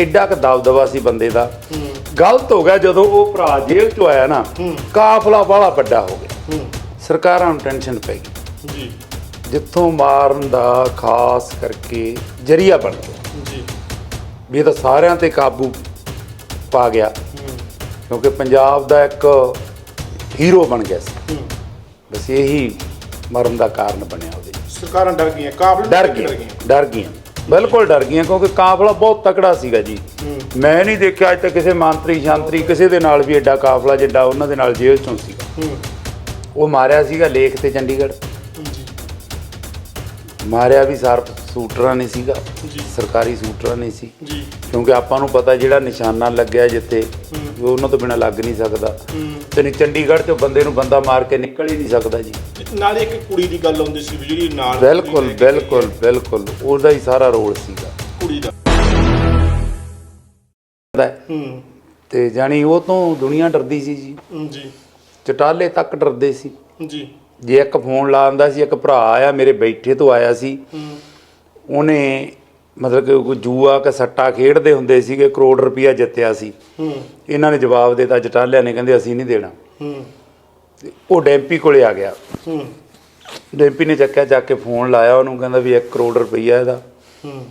ਐਡਾ ਕ ਦਬਦਬਾ ਸੀ ਬੰਦੇ ਦਾ। ਗਲਤ ਹੋ ਗਿਆ ਜਦੋਂ ਉਹ ਭਰਾ ਜੇਲ੍ਹ ਚੋਂ ਆਇਆ ਨਾ ਕਾਫਲਾ ਬਾਹਲਾ ਵੱਡਾ ਹੋ ਗਿਆ। ਸਰਕਾਰਾਂ ਨੂੰ ਟੈਨਸ਼ਨ ਪੈ ਗਈ। ਜੀ। ਜਿੱਥੋਂ ਮਾਰਨ ਦਾ ਖਾਸ ਕਰਕੇ ਜਰੀਆ ਬਣ ਗਿਆ। ਜੀ। ਵੀ ਇਹ ਤਾਂ ਸਾਰਿਆਂ ਤੇ ਕਾਬੂ ਪਾ ਗਿਆ। ਕਿਉਂਕਿ ਪੰਜਾਬ ਦਾ ਇੱਕ ਹੀਰੋ ਬਣ ਗਿਆ ਸੀ। ਬਸ ਇਹੀ ਮਰਨ ਦਾ ਕਾਰਨ ਬਣਿਆ ਉਹਦੇ। ਸਰਕਾਰਾਂ ਡਰ ਗਈਆਂ ਕਾਬਲ ਡਰ ਗਈਆਂ। ਡਰ ਗਈਆਂ। ਬਿਲਕੁਲ ਡਰ ਗਈਆਂ ਕਿਉਂਕਿ ਕਾਫਲਾ ਬਹੁਤ ਤਕੜਾ ਸੀਗਾ ਜੀ। ਮੈਂ ਨਹੀਂ ਦੇਖਿਆ ਅੱਜ ਤੱਕ ਕਿਸੇ ਮੰਤਰੀ ਸ਼ਾਂਤਰੀ ਕਿਸੇ ਦੇ ਨਾਲ ਵੀ ਐਡਾ ਕਾਫਲਾ ਜਿੱਡਾ ਉਹਨਾਂ ਦੇ ਨਾਲ ਜੇਲ੍ਹ ਚੋਂ ਸੀਗਾ। ਹੂੰ। ਉਹ ਮਾਰਿਆ ਸੀਗਾ ਲੇਖ ਤੇ ਚੰਡੀਗੜ੍ਹ। ਮਾਰਿਆ ਵੀ ਸਰਪ ਸੂਟਰਾਂ ਨੇ ਸੀਗਾ। ਜੀ। ਸਰਕਾਰੀ ਸੂਟਰਾਂ ਨੇ ਸੀ। ਜੀ। ਕਿਉਂਕਿ ਆਪਾਂ ਨੂੰ ਪਤਾ ਜਿਹੜਾ ਨਿਸ਼ਾਨਾ ਲੱਗਿਆ ਜਿੱਥੇ ਉਹ ਉਹਨਾਂ ਤੋਂ ਬਿਨਾ ਲੱਗ ਨਹੀਂ ਸਕਦਾ। ਤੇ ਨਹੀਂ ਚੰਡੀਗੜ੍ਹ ਚੋਂ ਬੰਦੇ ਨੂੰ ਬੰਦਾ ਮਾਰ ਕੇ ਨਿਕਲ ਹੀ ਨਹੀਂ ਸਕਦਾ ਜੀ। ਨਾਲੇ ਇੱਕ ਕੁੜੀ ਦੀ ਗੱਲ ਆਉਂਦੀ ਸੀ ਵੀ ਜਿਹੜੀ ਨਾਲ ਬਿਲਕੁਲ ਲੈ ਬਿਲਕੁਲ ਬਿਲਕੁਲ। ਉਹਦਾ ਹੀ ਸਾਰਾ ਰੋਲ ਸੀਗਾ। ਕੁੜੀ ਦਾ। ਹੂੰ। ਤੇ ਜਾਣੀ ਉਹ ਤੋਂ ਦੁਨੀਆ ਡਰਦੀ ਸੀ ਜੀ। ਚਟਾਲੇ ਤੱਕ ਡਰਦੇ ਸੀ। ਜੀ। ਜੇ ਇੱਕ ਫੋਨ ਲਾਉਂਦਾ ਸੀ ਇੱਕ ਭਰਾ ਆਇਆ ਮੇਰੇ ਬੈਠੇ ਤੋਂ ਆਇਆ ਸੀ। ਹੂੰ। ਉਹਨੇ ਮਤਲਬ ਕਿ ਕੋਈ ਜੂਆ ਕਿ ਸੱਟਾ ਖੇਡਦੇ ਹੁੰਦੇ ਸੀਗੇ ਕਰੋੜ ਰੁਪਇਆ ਜਿੱਤਿਆ ਸੀ। ਹੂੰ। ਇਹਨਾਂ ਨੇ ਜਵਾਬ ਦਿੱਤਾ ਚਟਾਲਿਆਂ ਨੇ ਕਹਿੰਦੇ ਅਸੀਂ ਨਹੀਂ ਦੇਣਾ। ਹੂੰ। ਉਹ ਡੈਂਪੀ ਕੋਲੇ ਆ ਗਿਆ। ਹੂੰ। ਡੈਂਪੀ ਨੇ ਚੱਕਿਆ ਚੱਕ ਕੇ ਫੋਨ ਲਾਇਆ ਉਹਨੂੰ ਕਹਿੰਦਾ ਵੀ 1 ਕਰੋੜ ਰੁਪਈਆ ਇਹਦਾ। ਹੂੰ।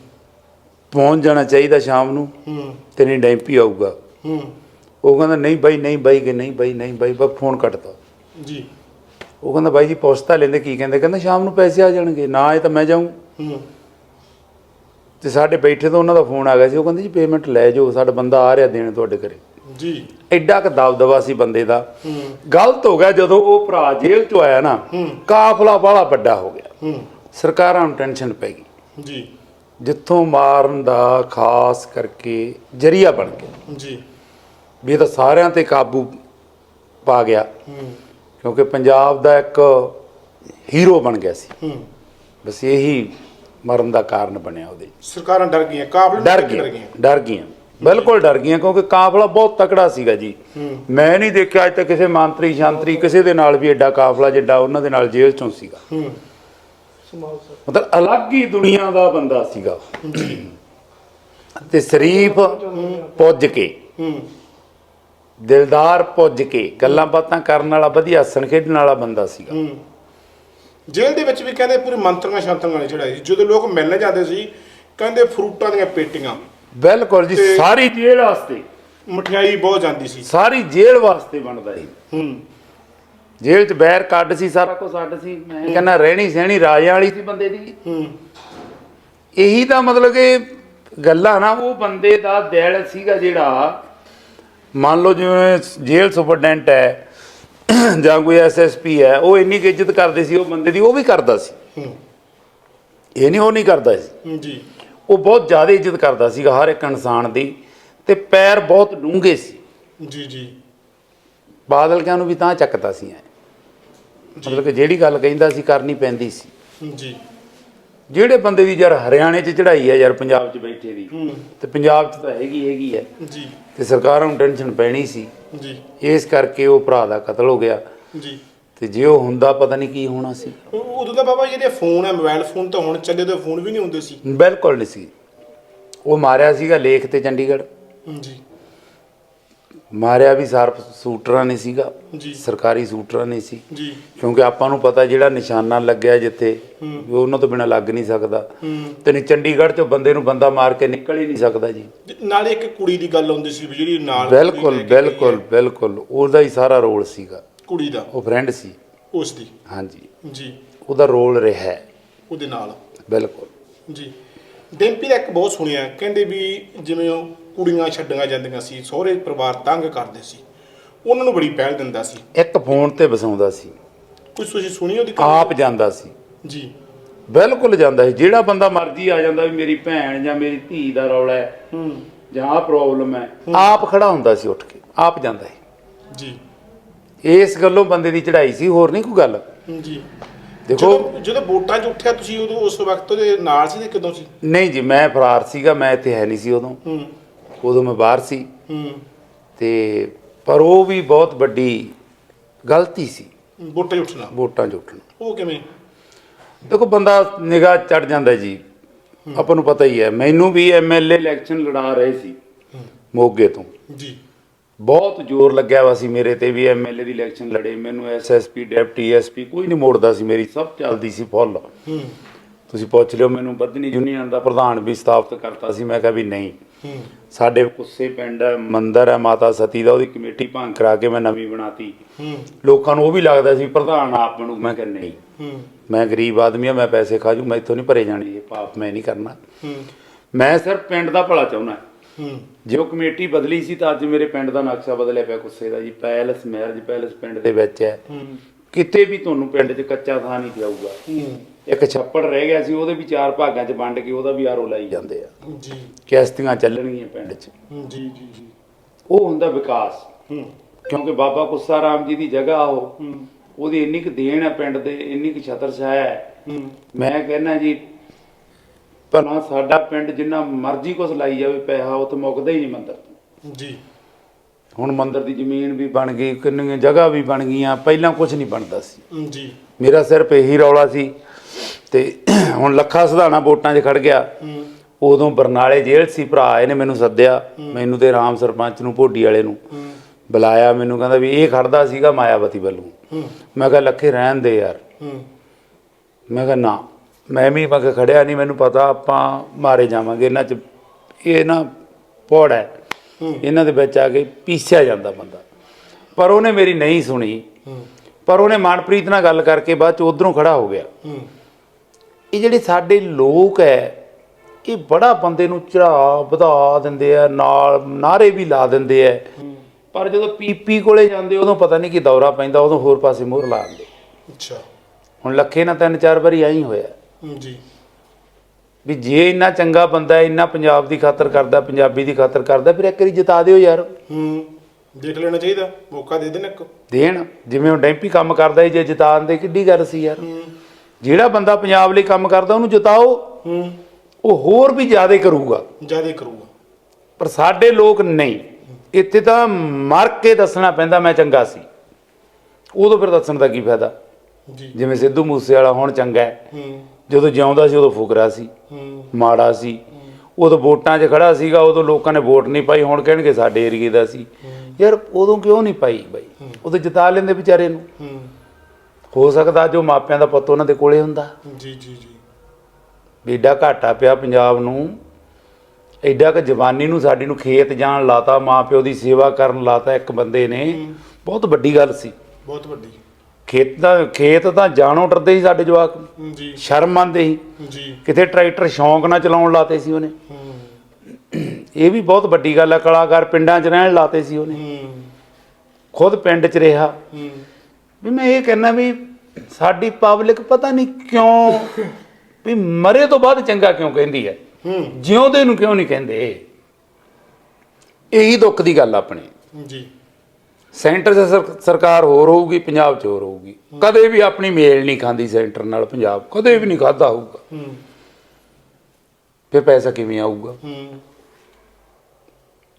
ਪਹੁੰਚ ਜਾਣਾ ਚਾਹੀਦਾ ਸ਼ਾਮ ਨੂੰ। ਹੂੰ। ਤੇ ਨਹੀਂ ਡੈਂਪੀ ਆਊਗਾ। ਹੂੰ। ਉਹ ਕਹਿੰਦਾ ਨਹੀਂ ਬਾਈ ਨਹੀਂ ਬਾਈ ਕਿ ਨਹੀਂ ਬਾਈ ਨਹੀਂ ਬਾਈ ਬਸ ਫੋਨ ਕੱਟਤਾ। ਜੀ। ਉਹ ਕਹਿੰਦਾ ਬਾਈ ਜੀ ਪੁੱਛਤਾ ਲੈਂਦੇ ਕੀ ਕਹਿੰਦੇ? ਕਹਿੰਦਾ ਸ਼ਾਮ ਨੂੰ ਪੈਸੇ ਆ ਜਾਣਗੇ। ਨਾ ਆਏ ਤਾਂ ਮੈਂ ਜਾਊਂ। ਹੂੰ। ਤੇ ਸਾਡੇ ਬੈਠੇ ਤੋਂ ਉਹਨਾਂ ਦਾ ਫੋਨ ਆ ਗਿਆ ਸੀ ਉਹ ਕਹਿੰਦੇ ਜੀ ਪੇਮੈਂਟ ਲੈ ਜਾਓ ਸਾਡਾ ਬੰਦਾ ਆ ਰਿਹਾ ਦੇਣ ਤੁਹਾਡੇ ਘਰੇ। ਜੀ। ਐਡਾ ਕ ਦਬਦਬਾ ਸੀ ਬੰਦੇ ਦਾ। ਗਲਤ ਹੋ ਗਿਆ ਜਦੋਂ ਉਹ ਭਰਾ ਜੇਲ੍ਹ ਚੋਂ ਆਇਆ ਨਾ ਕਾਫਲਾ ਬਾਹਲਾ ਵੱਡਾ ਹੋ ਗਿਆ। ਸਰਕਾਰਾਂ ਨੂੰ ਟੈਨਸ਼ਨ ਪੈ ਗਈ। ਜੀ। ਜਿੱਥੋਂ ਮਾਰਨ ਦਾ ਖਾਸ ਕਰਕੇ ਜਰੀਆ ਬਣ ਗਿਆ। ਜੀ। ਵੀ ਇਹ ਤਾਂ ਸਾਰਿਆਂ ਤੇ ਕਾਬੂ ਪਾ ਗਿਆ। ਕਿਉਂਕਿ ਪੰਜਾਬ ਦਾ ਇੱਕ ਹੀਰੋ ਬਣ ਗਿਆ ਸੀ। ਬਸ ਇਹੀ ਮਰਨ ਦਾ ਕਾਰਨ ਬਣਿਆ ਉਹਦੇ ਸਰਕਾਰਾਂ ਡਰ ਗਈਆਂ ਕਾਬਲ ਡਰ ਗਈਆਂ ਡਰ ਗਈਆਂ। ਬਿਲਕੁਲ ਡਰ ਗਈਆਂ ਕਿਉਂਕਿ ਕਾਫਲਾ ਬਹੁਤ ਤਕੜਾ ਸੀਗਾ ਜੀ। ਮੈਂ ਨਹੀਂ ਦੇਖਿਆ ਅੱਜ ਤੱਕ ਕਿਸੇ ਮੰਤਰੀ ਸ਼ਾਂਤਰੀ ਕਿਸੇ ਦੇ ਨਾਲ ਵੀ ਐਡਾ ਕਾਫਲਾ ਜਿੱਡਾ ਉਹਨਾਂ ਦੇ ਨਾਲ ਜੇਲ੍ਹ ਚੋਂ ਸੀਗਾ। ਮਤਲਬ ਅਲੱਗ ਹੀ ਦੁਨੀਆ ਦਾ ਬੰਦਾ ਸੀਗਾ। ਤੇ ਸ਼ਰੀਫ ਪੁੱਜ ਕੇ ਦਿਲਦਾਰ ਪੁੱਜ ਕੇ ਗੱਲਾਂ ਬਾਤਾਂ ਕਰਨ ਵਾਲਾ ਵਧੀਆ ਹੱਸਣ ਖੇਡਣ ਵਾਲਾ ਬੰਦਾ ਸੀਗਾ। ਜੇਲ੍ਹ ਦੇ ਵਿੱਚ ਵੀ ਕਹਿੰਦੇ ਪੂਰੀ ਮੰਤਰੀਆਂ ਸ਼ਾਂਤਰੀਆਂ ਵਾਲੀ ਚੜਾਈ ਸੀ। ਜਦੋਂ ਲੋਕ ਮਿਲਣ ਜਾਂਦੇ ਸੀ ਕਹਿੰਦੇ ਫਰੂਟਾਂ ਦੀਆਂ ਪੇਟੀਆਂ। ਬਿਲਕੁਲ ਜੀ ਤੇ- ਸਾਰੀ ਜੇਲ੍ਹ ਵਾਸਤੇ। ਮਠਿਆਈ ਬਹੁਤ ਜਾਂਦੀ ਸੀ। ਸਾਰੀ ਜੇਲ੍ਹ ਵਾਸਤੇ ਬਣਦਾ ਸੀ। ਹੂੰ। ਜੇਲ੍ਹ 'ਚ ਬੈਰ ਕੱਢ ਸੀ ਸਾਰਾ ਕੁਝ ਅੱਡ ਸੀ। ਮੈਂ ਕਹਿੰਦਾ ਰਹਿਣੀ ਸਹਿਣੀ ਰਾਜਿਆਂ ਵਾਲੀ ਸੀ ਬੰਦੇ ਦੀ। ਹੂੰ। ਇਹੀ ਤਾਂ ਮਤਲਬ ਕਿ ਗੱਲਾਂ ਨਾ ਉਹ ਬੰਦੇ ਦਾ ਦਿਲ ਸੀਗਾ ਜਿਹੜਾ। ਮੰਨ ਲਓ ਜਿਵੇਂ ਜੇਲ੍ਹ ਸੁਪਰਡੈਂਟ ਹੈ ਜਾਂ ਕੋਈ ਐਸਐਸਪੀ ਹੈ ਉਹ ਇੰਨੀ ਇੱਜ਼ਤ ਕਰਦੇ ਸੀ ਉਹ ਬੰਦੇ ਦੀ ਉਹ ਵੀ ਕਰਦਾ ਸੀ। ਇਹ ਨਹੀਂ ਉਹ ਨਹੀਂ ਕਰਦਾ ਸੀ। ਜੀ। ਉਹ ਬਹੁਤ ਜ਼ਿਆਦਾ ਇੱਜ਼ਤ ਕਰਦਾ ਸੀਗਾ ਹਰ ਇੱਕ ਇਨਸਾਨ ਦੀ ਤੇ ਪੈਰ ਬਹੁਤ ਡੂੰਘੇ ਸੀ। ਜੀ ਜੀ। ਬਾਦਲ ਕਿਆਂ ਨੂੰ ਵੀ ਤਾਂ ਚੱਕਦਾ ਸੀ ਐ। ਮਤਲਬ ਕਿ ਜਿਹੜੀ ਗੱਲ ਕਹਿੰਦਾ ਸੀ ਕਰਨੀ ਪੈਂਦੀ ਸੀ। ਜੀ। ਜਿਹੜੇ ਬੰਦੇ ਦੀ ਯਾਰ ਹਰਿਆਣੇ 'ਚ ਚੜਾਈ ਹੈ ਯਾਰ ਪੰਜਾਬ 'ਚ ਬੈਠੇ ਦੀ ਤੇ ਪੰਜਾਬ 'ਚ ਤਾਂ ਹੈਗੀ ਹੈਗੀ ਹੈ। ਜੀ। ਤੇ ਸਰਕਾਰਾਂ ਨੂੰ ਟੈਨਸ਼ਨ ਪੈਣੀ ਸੀ। ਜੀ। ਇਸ ਕਰਕੇ ਉਹ ਭਰਾ ਦਾ ਕਤਲ ਹੋ ਗਿਆ। ਜੀ। ਤੇ ਜੇ ਉਹ ਹੁੰਦਾ ਪਤਾ ਨਹੀਂ ਕੀ ਹੋਣਾ ਸੀ। ਉਦੋਂ ਤਾਂ ਬਾਬਾ ਜਿਹੜੇ ਫੋਨ ਹੈ ਮੋਬਾਈਲ ਫੋਨ ਤਾਂ ਹੁਣ ਚੱਲੇ ਤੇ ਫੋਨ ਵੀ ਨਹੀਂ ਹੁੰਦੇ ਸੀ। ਬਿਲਕੁਲ ਨਹੀਂ ਸੀ। ਉਹ ਮਾਰਿਆ ਸੀਗਾ ਲੇਖ ਤੇ ਚੰਡੀਗੜ੍ਹ। ਜੀ। ਮਾਰਿਆ ਵੀ ਸਰਪ ਸੂਟਰਾਂ ਨੇ ਸੀਗਾ। ਜੀ। ਸਰਕਾਰੀ ਸੂਟਰਾਂ ਨੇ ਸੀ। ਜੀ। ਕਿਉਂਕਿ ਆਪਾਂ ਨੂੰ ਪਤਾ ਜਿਹੜਾ ਨਿਸ਼ਾਨਾ ਲੱਗਿਆ ਜਿੱਥੇ ਵੀ ਉਹਨਾਂ ਤੋਂ ਬਿਨਾ ਲੱਗ ਨਹੀਂ ਸਕਦਾ। ਤੇ ਨਹੀਂ ਚੰਡੀਗੜ੍ਹ ਚੋਂ ਬੰਦੇ ਨੂੰ ਬੰਦਾ ਮਾਰ ਕੇ ਨਿਕਲ ਹੀ ਨਹੀਂ ਸਕਦਾ ਜੀ। ਤੇ ਨਾਲੇ ਇੱਕ ਕੁੜੀ ਦੀ ਗੱਲ ਆਉਂਦੀ ਸੀ ਵੀ ਜਿਹੜੀ ਨਾਲ ਬਿਲਕੁਲ ਬਿਲਕੁਲ ਬਿਲਕੁਲ। ਉਹਦਾ ਹੀ ਸਾਰਾ ਰੋਲ ਸੀਗਾ। ਕੁੜੀ ਦਾ? ਉਹ ਫਰੈਂਡ ਸੀ। ਉਸ ਦੀ? ਹਾਂਜੀ। ਜੀ। ਉਹਦਾ ਰੋਲ ਰਿਹਾ ਹੈ। ਉਹਦੇ ਨਾਲ? ਬਿਲਕੁਲ। ਜੀ। ਡੈਂਪੀ ਦਾ ਇੱਕ ਬਹੁਤ ਸੁਣਿਆ। ਕਹਿੰਦੇ ਵੀ ਜਿਵੇਂ ਉਹ ਕੁੜੀਆਂ ਛੱਡੀਆਂ ਜਾਂਦੀਆਂ ਸੀ ਸਹੁਰੇ ਪਰਿਵਾਰ ਤੰਗ ਕਰਦੇ ਸੀ। ਉਹਨਾਂ ਨੂੰ ਬੜੀ ਪਹਿਲ ਦਿੰਦਾ ਸੀ। ਇੱਕ ਫੋਨ ਤੇ ਵਸਾਉਂਦਾ ਸੀ। ਕੁਝ ਤੁਸੀਂ ਸੁਣੀ ਉਹਦੀ ਕਹਾਣੀ? ਆਪ ਜਾਂਦਾ ਸੀ। ਜੀ। ਬਿਲਕੁਲ ਜਾਂਦਾ ਸੀ। ਜਿਹੜਾ ਬੰਦਾ ਮਰਜ਼ੀ ਆ ਜਾਂਦਾ ਵੀ ਮੇਰੀ ਭੈਣ ਜਾਂ ਮੇਰੀ ਧੀ ਦਾ ਰੌਲਾ ਹੈ ਹੂੰ। ਜਾਂ ਆਹ ਪ੍ਰੋਬਲਮ ਹੈ। ਆਪ ਖੜਾ ਹੁੰਦਾ ਸੀ ਉੱਠ ਕੇ। ਆਪ ਜਾਂਦਾ ਸੀ। ਜੀ। ਇਸ ਗੱਲੋਂ ਬੰਦੇ ਦੀ ਚੜ੍ਹਾਈ ਸੀ। ਹੋਰ ਨਹੀਂ ਕੋਈ ਗੱਲ? ਜੀ। ਦੇਖੋ ਜਦੋਂ ਜਦੋਂ ਵੋਟਾਂ 'ਚ ਉੱਠਿਆ ਤੁਸੀਂ ਉਦੋਂ ਉਸ ਵਕਤ ਉਹਦੇ ਨਾਲ ਸੀ ਤੇ ਕਿਦੋਂ ਸੀ? ਨਹੀਂ ਜੀ ਮੈਂ ਫਰਾਰ ਸੀਗਾ। ਮੈਂ ਇੱਥੇ ਹੈ ਨਹੀਂ ਸੀ ਉਦੋਂ। ਹੂੰ। ਉਦੋਂ ਮੈਂ ਬਾਹਰ ਸੀ। ਹੂੰ। ਤੇ ਪਰ ਉਹ ਵੀ ਬਹੁਤ ਵੱਡੀ ਗਲਤੀ ਸੀ। ਵੋਟਾਂ 'ਚ ਉੱਠਣਾ। ਵੋਟਾਂ 'ਚ ਉੱਠਣਾ। ਉਹ ਕਿਵੇਂ? ਦੇਖੋ ਬੰਦਾ ਨਿਗਾਹ ਚੜ ਜਾਂਦਾ ਜੀ। ਆਪਾਂ ਨੂੰ ਪਤਾ ਹੀ ਹੈ। ਮੈਨੂੰ ਵੀ ਐਮਐਲਏ ਇਲੈਕਸ਼ਨ ਲੜਾ ਰਹੇ ਸੀ। ਮੋਗੇ ਤੋਂ। ਜੀ। ਬਹੁਤ ਜ਼ੋਰ ਲੱਗਿਆ ਵਾ ਸੀ ਮੇਰੇ ਤੇ ਵੀ ਐਮਐਲਏ ਦੀ ਇਲੈਕਸ਼ਨ ਲੜੇ। ਮੈਨੂੰ ਐਸਐਸਪੀ ਡਿਪਟੀ ਐਸਪੀ ਕੋਈ ਨਹੀਂ ਮੋੜਦਾ ਸੀ। ਮੇਰੀ ਸਭ ਚੱਲਦੀ ਸੀ ਫੁੱਲ। ਹੂੰ। ਤੁਸੀਂ ਪੁੱਛ ਲਿਓ ਮੈਨੂੰ ਬੱਧਨੀ ਯੂਨੀਅਨ ਦਾ ਪ੍ਰਧਾਨ ਵੀ ਸਥਾਪਿਤ ਕਰਤਾ ਸੀ ਮੈਂ ਕਿਹਾ ਵੀ ਨਹੀਂ। ਸਾਡੇ ਕੁੱਸੇ ਪਿੰਡ ਮੰਦਿਰ ਹੈ ਮਾਤਾ ਸਤੀ ਦਾ ਉਹਦੀ ਕਮੇਟੀ ਭੰਗ ਕਰਾ ਕੇ ਮੈਂ ਨਵੀਂ ਬਣਾਤੀ। ਲੋਕਾਂ ਨੂੰ ਉਹ ਵੀ ਲੱਗਦਾ ਸੀ ਪ੍ਰਧਾਨ ਆਪ ਬਣੂ ਮੈਂ ਕਿਹਾ ਨਹੀਂ। ਮੈਂ ਗਰੀਬ ਆਦਮੀ ਆ ਮੈਂ ਪੈਸੇ ਖਾਜੂ ਮੈਂ ਇੱਥੋਂ ਨਹੀਂ ਭਰੇ ਜਾਣੇ ਇਹ ਪਾਪ ਮੈਂ ਨਹੀਂ ਕਰਨਾ। ਮੈਂ ਸਿਰਫ ਪਿੰਡ ਦਾ ਭਲਾ ਚਾਹੁੰਦਾ। ਜੇ ਉਹ ਕਮੇਟੀ ਬਦਲੀ ਸੀ ਤਾਂ ਅੱਜ ਮੇਰੇ ਪਿੰਡ ਦਾ ਨਕਸ਼ਾ ਬਦਲਿਆ ਪਿਆ ਕੁੱਸੇ ਦਾ ਜੀ ਪੈਲਸ ਮੈਰਜ ਪੈਲਸ ਪਿੰਡ ਦੇ ਵਿੱਚ ਹੈ। ਕਿਤੇ ਵੀ ਤੁਹਾਨੂੰ ਪਿੰਡ 'ਚ ਕੱਚਾ ਥਾਂ ਨਹੀਂ ਜਾਊਗਾ। ਇੱਕ ਛੱਪੜ ਰਹਿ ਗਿਆ ਸੀ ਉਹਦੇ ਵੀ ਚਾਰ ਭਾਗਾਂ 'ਚ ਵੰਡ ਕੇ ਉਹਦਾ ਵੀ ਆਰੋ ਲਾਈ ਜਾਂਦੇ ਆ। ਜੀ। ਕਿਸ਼ਤੀਆਂ ਚੱਲਣਗੀਆਂ ਪਿੰਡ 'ਚ। ਜੀ ਜੀ ਜੀ। ਉਹ ਹੁੰਦਾ ਵਿਕਾਸ। ਕਿਉਂਕਿ ਬਾਬਾ ਕੁੱਸਾ ਰਾਮ ਜੀ ਦੀ ਜਗ੍ਹਾ ਉਹ। ਉਹਦੀ ਇੰਨੀ ਕੁ ਦੇਣ ਹੈ ਪਿੰਡ ਦੇ ਇੰਨੀ ਕੁ ਛਤਰ ਛਾਇਆ ਹੈ। ਹੂੰ। ਮੈਂ ਕਹਿੰਦਾ ਜੀ ਭਲਾ ਸਾਡਾ ਪਿੰਡ ਜਿੰਨਾ ਮਰਜ਼ੀ ਕੁਛ ਲਾਈ ਜਾਵੇ ਪੈਸਾ ਉਹ ਤੇ ਮੁੱਕਦਾ ਹੀ ਨਹੀਂ ਮੰਦਰ ਤੋਂ। ਜੀ। ਹੁਣ ਮੰਦਰ ਦੀ ਜ਼ਮੀਨ ਵੀ ਬਣ ਗਈ ਕਿੰਨੀਆਂ ਜਗ੍ਹਾ ਵੀ ਬਣ ਗਈਆਂ ਪਹਿਲਾਂ ਕੁਝ ਨਹੀਂ ਬਣਦਾ ਸੀ। ਜੀ। ਮੇਰਾ ਸਿਰਫ ਇਹੀ ਰੌਲਾ ਸੀ ਤੇ ਹੁਣ ਲੱਖਾ ਸਿਧਾਣਾ ਵੋਟਾਂ 'ਚ ਖੜ ਗਿਆ। ਉਦੋਂ ਬਰਨਾਲੇ ਜੇਲ੍ਹ ਸੀ ਭਰਾ ਇਹਨੇ ਮੈਨੂੰ ਸੱਦਿਆ ਮੈਨੂੰ ਤੇ ਰਾਮ ਸਰਪੰਚ ਨੂੰ ਭੋਡੀ ਵਾਲੇ ਨੂੰ। ਬੁਲਾਇਆ ਮੈਨੂੰ ਕਹਿੰਦਾ ਵੀ ਇਹ ਖੜਦਾ ਸੀਗਾ ਮਾਇਆਵਤੀ ਵੱਲੋਂ। ਮੈਂ ਕਿਹਾ ਲੱਖੇ ਰਹਿਣ ਦੇ ਯਾਰ। ਮੈਂ ਕਿਹਾ ਨਾ ਮੈਂ ਵੀ ਮੈਂ ਕਿਹਾ ਖੜਿਆ ਨਹੀਂ ਮੈਨੂੰ ਪਤਾ ਆਪਾਂ ਮਾਰੇ ਜਾਵਾਂਗੇ ਇਹਨਾਂ 'ਚ ਇਹ ਨਾ ਪੌੜ ਹੈ। ਇਹਨਾਂ ਦੇ ਵਿੱਚ ਆ ਕੇ ਪੀਸਿਆ ਜਾਂਦਾ ਬੰਦਾ। ਪਰ ਉਹਨੇ ਮੇਰੀ ਨਹੀਂ ਸੁਣੀ। ਪਰ ਉਹਨੇ ਮਨਪ੍ਰੀਤ ਨਾਲ ਗੱਲ ਕਰਕੇ ਬਾਅਦ ਚ ਉਧਰੋਂ ਖੜਾ ਹੋ ਗਿਆ। ਇਹ ਜਿਹੜੇ ਸਾਡੇ ਲੋਕ ਹੈ ਇਹ ਬੜਾ ਬੰਦੇ ਨੂੰ ਚੜਾ ਵਧਾ ਦਿੰਦੇ ਆ ਨਾਲ ਨਾਰੇ ਵੀ ਲਾ ਦਿੰਦੇ ਆ ਪਰ ਜਦੋਂ ਪੀਪੀ ਕੋਲੇ ਜਾਂਦੇ ਉਦੋਂ ਪਤਾ ਨਹੀਂ ਕੀ ਦੌਰਾ ਪੈਂਦਾ ਉਦੋਂ ਹੋਰ ਪਾਸੇ ਮੋਹਰ ਲਾ ਦਿੰਦੇ। ਅੱਛਾ। ਹੁਣ ਲੱਖੇ ਨਾਲ ਤਿੰਨ ਚਾਰ ਵਾਰੀ ਆਈ ਹੋਇਆ। ਜੀ। ਵੀ ਜੇ ਇੰਨਾ ਚੰਗਾ ਬੰਦਾ ਹੈ, ਇੰਨਾ ਪੰਜਾਬ ਦੀ ਖਾਤਰ ਕਰਦਾ ਪੰਜਾਬੀ ਦੀ ਖਾਤਰ ਕਰਦਾ ਫਿਰ ਇੱਕ ਵਾਰੀ ਜਿਤਾ ਦਿਓ ਯਾਰ। ਹੂੰ ਦੇਖ ਲੈਣਾ ਚਾਹੀਦਾ ਮੌਕਾ ਦੇ ਦੇਣ ਇੱਕ। ਦੇਣ ਜਿਵੇਂ ਉਹ ਡੈਂਪੀ ਕੰਮ ਕਰਦਾ ਜੇ ਜਿਤਾਉਣ ਦੇ ਕਿੱਡੀ ਗੱਲ ਸੀ ਯਾਰ। ਹੂੰ। ਜਿਹੜਾ ਬੰਦਾ ਪੰਜਾਬ ਲਈ ਕੰਮ ਕਰਦਾ ਉਹਨੂੰ ਜਿਤਾਓ। ਹੂੰ। ਉਹ ਹੋਰ ਵੀ ਜ਼ਿਆਦਾ ਕਰੂਗਾ। ਜ਼ਿਆਦਾ ਕਰੂਗਾ। ਪਰ ਸਾਡੇ ਲੋਕ ਨਹੀਂ। ਇੱਥੇ ਤਾਂ ਮਰ ਕੇ ਦੱਸਣਾ ਪੈਂਦਾ ਮੈਂ ਚੰਗਾ ਸੀ। ਉਦੋਂ ਫਿਰ ਦੱਸਣ ਦਾ ਕੀ ਫਾਇਦਾ? ਜੀ। ਜਿਵੇਂ ਸਿੱਧੂ ਮੂਸੇ ਵਾਲਾ ਹੁਣ ਚੰਗਾ ਹੈ। ਹੂੰ। ਜਦੋਂ ਜਿਉਂਦਾ ਸੀ ਉਦੋਂ ਫੁਕਰਾ ਸੀ। ਹੂੰ। ਮਾੜਾ ਸੀ। ਉਦੋਂ ਵੋਟਾਂ 'ਚ ਖੜਾ ਸੀਗਾ ਉਦੋਂ ਲੋਕਾਂ ਨੇ ਵੋਟ ਨਹੀਂ ਪਾਈ। ਹੁਣ ਕਹਿਣਗੇ ਸਾਡੇ ਏਰੀਏ ਦਾ ਸੀ। ਯਾਰ ਉਦੋਂ ਕਿਉਂ ਨਹੀਂ ਪਾਈ ਬਾਈ? ਉਦੋਂ ਜਿਤਾ ਲੈਂਦੇ ਵਿਚਾਰੇ ਨੂੰ। ਹੂੰ। ਹੋ ਸਕਦਾ ਜੋ ਮਾਪਿਆਂ ਦਾ ਪੁੱਤ ਉਹਨਾਂ ਦੇ ਕੋਲੇ ਹੁੰਦਾ। ਜੀ ਜੀ ਜੀ। ਏਡਾ ਘਾਟਾ ਪਿਆ ਪੰਜਾਬ ਨੂੰ। ਐਡਾ ਕਿ ਜਵਾਨੀ ਨੂੰ ਸਾਡੀ ਨੂੰ ਖੇਤ ਜਾਣ ਲਾਤਾ ਮਾਪਿਓ ਦੀ ਸੇਵਾ ਕਰਨ ਲਾਤਾ ਇੱਕ ਬੰਦੇ ਨੇ। ਬਹੁਤ ਵੱਡੀ ਗੱਲ ਸੀ। ਬਹੁਤ ਵੱਡੀ। ਖੇਤ ਦਾ ਖੇਤ ਤਾਂ ਜਾਣੋਂ ਡਰਦੇ ਸੀ ਸਾਡੇ ਜਵਾਕ। ਜੀ। ਸ਼ਰਮ ਮੰਨਦੇ ਸੀ। ਜੀ। ਕਿਤੇ ਟਰੈਕਟਰ ਸ਼ੌਂਕ ਨਾਲ ਚਲਾਉਣ ਲਾਤੇ ਸੀ ਉਹਨੇ। ਇਹ ਵੀ ਬਹੁਤ ਵੱਡੀ ਗੱਲ ਹੈ ਕਲਾਕਾਰ ਪਿੰਡਾਂ 'ਚ ਰਹਿਣ ਲਾਤੇ ਸੀ ਉਹਨੇ। ਖੁਦ ਪਿੰਡ 'ਚ ਰਿਹਾ। ਵੀ ਮੈਂ ਇਹ ਕਹਿੰਦਾ ਵੀ ਸਾਡੀ ਪਬਲਿਕ ਪਤਾ ਨਹੀਂ ਕਿਉਂ ਵੀ ਮਰੇ ਤੋਂ ਬਾਅਦ ਚੰਗਾ ਕਿਉਂ ਕਹਿੰਦੀ ਹੈ? ਜਿਉਂਦੇ ਨੂੰ ਕਿਉਂ ਨਹੀਂ ਕਹਿੰਦੇ? ਇਹੀ ਦੁੱਖ ਦੀ ਗੱਲ ਆਪਣੀ। ਜੀ। ਸੈਂਟਰ 'ਚ ਸਰ- ਸਰਕਾਰ ਹੋਰ ਹੋਊਗੀ ਪੰਜਾਬ 'ਚ ਹੋਰ ਹੋਊਗੀ। ਕਦੇ ਵੀ ਆਪਣੀ ਮੇਲ ਨਹੀਂ ਖਾਂਦੀ ਸੈਂਟਰ ਨਾਲ ਪੰਜਾਬ। ਕਦੇ ਵੀ ਨਹੀਂ ਖਾਦਾ ਹੋਊਗਾ। ਹੂੰ। ਫਿਰ ਪੈਸਾ ਕਿਵੇਂ ਆਊਗਾ? ਹੂੰ।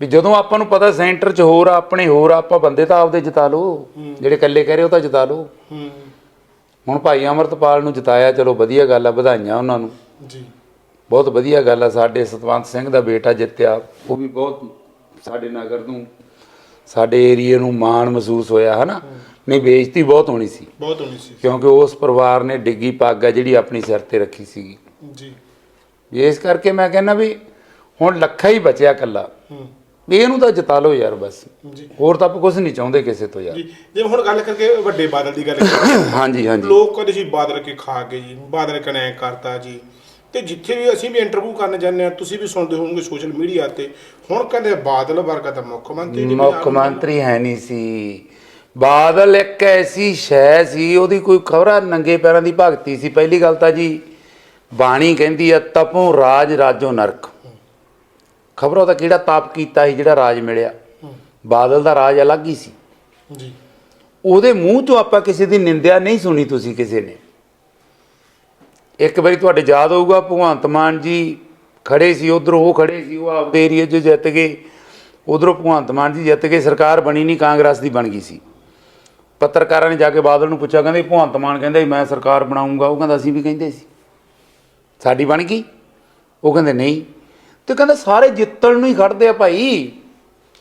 ਵੀ ਜਦੋਂ ਆਪਾਂ ਨੂੰ ਪਤਾ ਸੈਂਟਰ 'ਚ ਹੋਰ ਆ, ਆਪਣੇ ਹੋਰ ਆ, ਆਪਾਂ ਬੰਦੇ ਤਾਂ ਆਪਦੇ ਜਿਤਾ ਲਓ। ਜਿਹੜੇ ਇਕੱਲੇ ਕਹਿ ਰਹੇ ਉਹ ਤਾਂ ਜਿਤਾ ਲਓ। ਹੂੰ। ਹੁਣ ਭਾਈ ਅਮਰਤਪਾਲ ਨੂੰ ਜਿਤਾਇਆ ਚਲੋ ਵਧੀਆ ਗੱਲ ਆ ਵਧਾਈਆਂ ਉਹਨਾਂ ਨੂੰ। ਜੀ। ਬਹੁਤ ਵਧੀਆ ਗੱਲ ਆ ਸਾਡੇ ਸਤਵੰਤ ਸਿੰਘ ਦਾ ਬੇਟਾ ਜਿੱਤਿਆ। ਉਹ ਵੀ ਬਹੁਤ ਸਾਡੇ ਨਗਰ ਨੂੰ ਸਾਡੇ ਏਰੀਏ ਨੂੰ ਮਾਣ ਮਹਿਸੂਸ ਹੋਇਆ ਹਨਾ? ਨਹੀਂ ਬੇਇੱਜ਼ਤੀ ਬਹੁਤ ਹੋਣੀ ਸੀ। ਬਹੁਤ ਹੋਣੀ ਸੀ। ਕਿਉਂਕਿ ਉਸ ਪਰਿਵਾਰ ਨੇ ਡਿੱਗੀ ਪੱਗ ਆ ਜਿਹੜੀ ਆਪਣੀ ਸਿਰ ਤੇ ਰੱਖੀ ਸੀਗੀ। ਜੀ। ਇਸ ਕਰਕੇ ਮੈਂ ਕਹਿੰਦਾ ਵੀ ਹੁਣ ਲੱਖਾ ਹੀ ਬਚਿਆ ਕੱਲਾ ਹੂੰ। ਵੀ ਇਹਨੂੰ ਤਾਂ ਜਿਤਾ ਲਓ ਯਾਰ ਬਸ। ਜੀ। ਹੋਰ ਤਾਂ ਆਪਾਂ ਕੁਝ ਨਹੀਂ ਚਾਹੁੰਦੇ ਕਿਸੇ ਤੋਂ ਯਾਰ। ਜੀ ਜਿਵੇਂ ਹੁਣ ਗੱਲ ਕਰਕੇ ਵੱਡੇ ਬਾਦਲ ਦੀ ਗੱਲ ਕਰੀਏ ਹਾਂਜੀ ਹਾਂਜੀ। ਲੋਕ ਕਹਿੰਦੇ ਸੀ ਬਾਦਲ ਕੇ ਖਾ ਗਏ ਜੀ ਬਾਦਲ ਕਨੈ ਕਰਤਾ ਜੀ। ਤੇ ਜਿੱਥੇ ਵੀ ਅਸੀਂ ਵੀ ਇੰਟਰਵਿਊ ਕਰਨ ਜਾਂਦੇ ਆ ਤੁਸੀਂ ਵੀ ਸੁਣਦੇ ਹੋਵੋਗੇ ਸੋਸ਼ਲ ਮੀਡੀਆ ਤੇ ਹੁਣ ਕਹਿੰਦੇ ਬਾਦਲ ਵਰਗਾ ਤਾਂ ਮੁੱਖ ਮੰਤਰੀ ਨਹੀਂ ਮੁੱਖ ਮੰਤਰੀ ਹੈ ਨਹੀਂ ਸੀ। ਬਾਦਲ ਇੱਕ ਐਸੀ ਸ਼ੈ ਸੀ ਉਹਦੀ ਕੋਈ ਖਬਰਾ ਨੰਗੇ ਪੈਰਾਂ ਦੀ ਭਗਤੀ ਸੀ। ਪਹਿਲੀ ਗੱਲ ਤਾਂ ਜੀ ਬਾਣੀ ਕਹਿੰਦੀ ਆ ਤਪੋਂ ਰਾਜ ਰਾਜੋ ਨਰਕ। ਖਬਰੋਂ ਤਾਂ ਕਿਹੜਾ ਤਾਪ ਕੀਤਾ ਸੀ ਜਿਹੜਾ ਰਾਜ ਮਿਲਿਆ? ਬਾਦਲ ਦਾ ਰਾਜ ਅਲੱਗ ਹੀ ਸੀ। ਜੀ। ਉਹਦੇ ਮੂੰਹ ਤੋਂ ਆਪਾਂ ਕਿਸੇ ਦੀ ਨਿੰਦਿਆ ਨਹੀਂ ਸੁਣੀ ਤੁਸੀਂ ਕਿਸੇ ਨੇ। ਇੱਕ ਵਾਰੀ ਤੁਹਾਡੇ ਯਾਦ ਹੋਊਗਾ ਭਗਵੰਤ ਮਾਨ ਜੀ ਖੜੇ ਸੀ ਉਧਰ ਉਹ ਖੜੇ ਸੀ ਉਹ ਆਪਦੇ ਏਰੀਏ 'ਚ ਜਿੱਤ ਗਏ। ਉਧਰੋਂ ਭਗਵੰਤ ਮਾਨ ਜੀ ਜਿੱਤ ਗਏ ਸਰਕਾਰ ਬਣੀ ਨਹੀਂ ਕਾਂਗਰਸ ਦੀ ਬਣ ਗਈ ਸੀ। ਪੱਤਰਕਾਰਾਂ ਨੇ ਜਾ ਕੇ ਬਾਦਲ ਨੂੰ ਪੁੱਛਿਆ ਕਹਿੰਦੇ ਭਗਵੰਤ ਮਾਨ ਕਹਿੰਦਾ ਮੈਂ ਸਰਕਾਰ ਬਣਾਉਂਗਾ ਉਹ ਕਹਿੰਦਾ ਅਸੀਂ ਵੀ ਕਹਿੰਦੇ ਸੀ। ਸਾਡੀ ਬਣ ਗਈ। ਉਹ ਕਹਿੰਦੇ ਨਹੀਂ ਤੇ ਕਹਿੰਦਾ ਸਾਰੇ ਜਿੱਤਣ ਨੂੰ ਹੀ ਖੜਦੇ ਆ ਭਾਈ।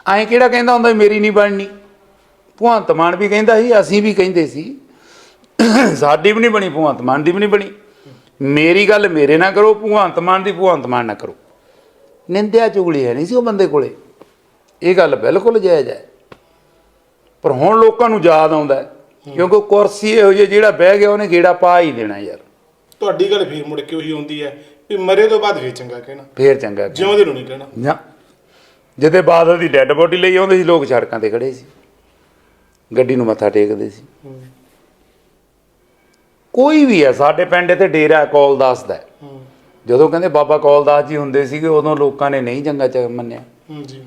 ਐਂ ਕਿਹੜਾ ਕਹਿੰਦਾ ਹੁੰਦਾ ਮੇਰੀ ਨਹੀਂ ਬਣਨੀ? ਭਗਵੰਤ ਮਾਨ ਵੀ ਕਹਿੰਦਾ ਸੀ, ਅਸੀਂ ਵੀ ਕਹਿੰਦੇ ਸੀ। ਸਾਡੀ ਵੀ ਨਹੀਂ ਬਣੀ, ਭਗਵੰਤ ਮਾਨ ਦੀ ਵੀ ਨਹੀਂ ਬਣੀ। ਮੇਰੀ ਗੱਲ ਮੇਰੇ ਨਾਲ ਕਰੋ, ਭਗਵੰਤ ਮਾਨ ਦੀ ਭਗਵੰਤ ਮਾਨ ਨਾ ਕਰੋ। ਨਿੰਦਿਆ ਚੁਗਲੀ ਹੈ ਨਹੀਂ ਸੀ ਉਹ ਬੰਦੇ ਕੋਲੇ। ਇਹ ਗੱਲ ਬਿਲਕੁਲ ਜਾਇਜ਼ ਹੈ। ਪਰ ਹੁਣ ਲੋਕਾਂ ਨੂੰ ਯਾਦ ਆਉਂਦਾ ਕਿਉਂਕਿ ਕੁਰਸੀ ਇਹੋ ਜਿਹੀ ਜਿਹੜਾ ਬਹਿ ਗਿਆ, ਉਹਨੇ ਗੇੜਾ ਪਾ ਹੀ ਦੇਣਾ ਯਾਰ। ਤੁਹਾਡੀ ਗੱਲ ਫੇਰ ਮੁੜ ਕੇ ਉਹੀ ਆਉਂਦੀ ਹੈ ਵੀ ਮਰੇ ਤੋਂ ਬਾਅਦ ਫੇਰ ਚੰਗਾ ਕਹਿਣਾ। ਫੇਰ ਚੰਗਾ ਜਿਉਂਦੇ ਨੂੰ ਨਹੀਂ ਕਹਿਣਾ। ਨਾ। ਜਿਹਦੇ ਬਾਦਲ ਦੀ ਡੈੱਡ ਬੋਡੀ ਲਈ ਆਉਂਦੇ ਸੀ ਲੋਕ ਸੜਕਾਂ ਤੇ ਖੜੇ ਸੀ। ਗੱਡੀ ਨੂੰ ਮੱਥਾ ਟੇਕਦੇ ਸੀ। ਹੂੰ। ਕੋਈ ਵੀ ਹੈ ਸਾਡੇ ਪਿੰਡ ਤੇ ਡੇਰਾ ਕੌਲਦਾਸ ਦਾ ਹੈ। ਹੂੰ। ਜਦੋਂ ਕਹਿੰਦੇ ਬਾਬਾ ਕੌਲਦਾਸ ਜੀ ਹੁੰਦੇ ਸੀਗੇ ਉਦੋਂ ਲੋਕਾਂ ਨੇ ਨਹੀਂ ਚੰਗਾ ਚ ਮੰਨਿਆ। ਹੂੰ ਜੀ।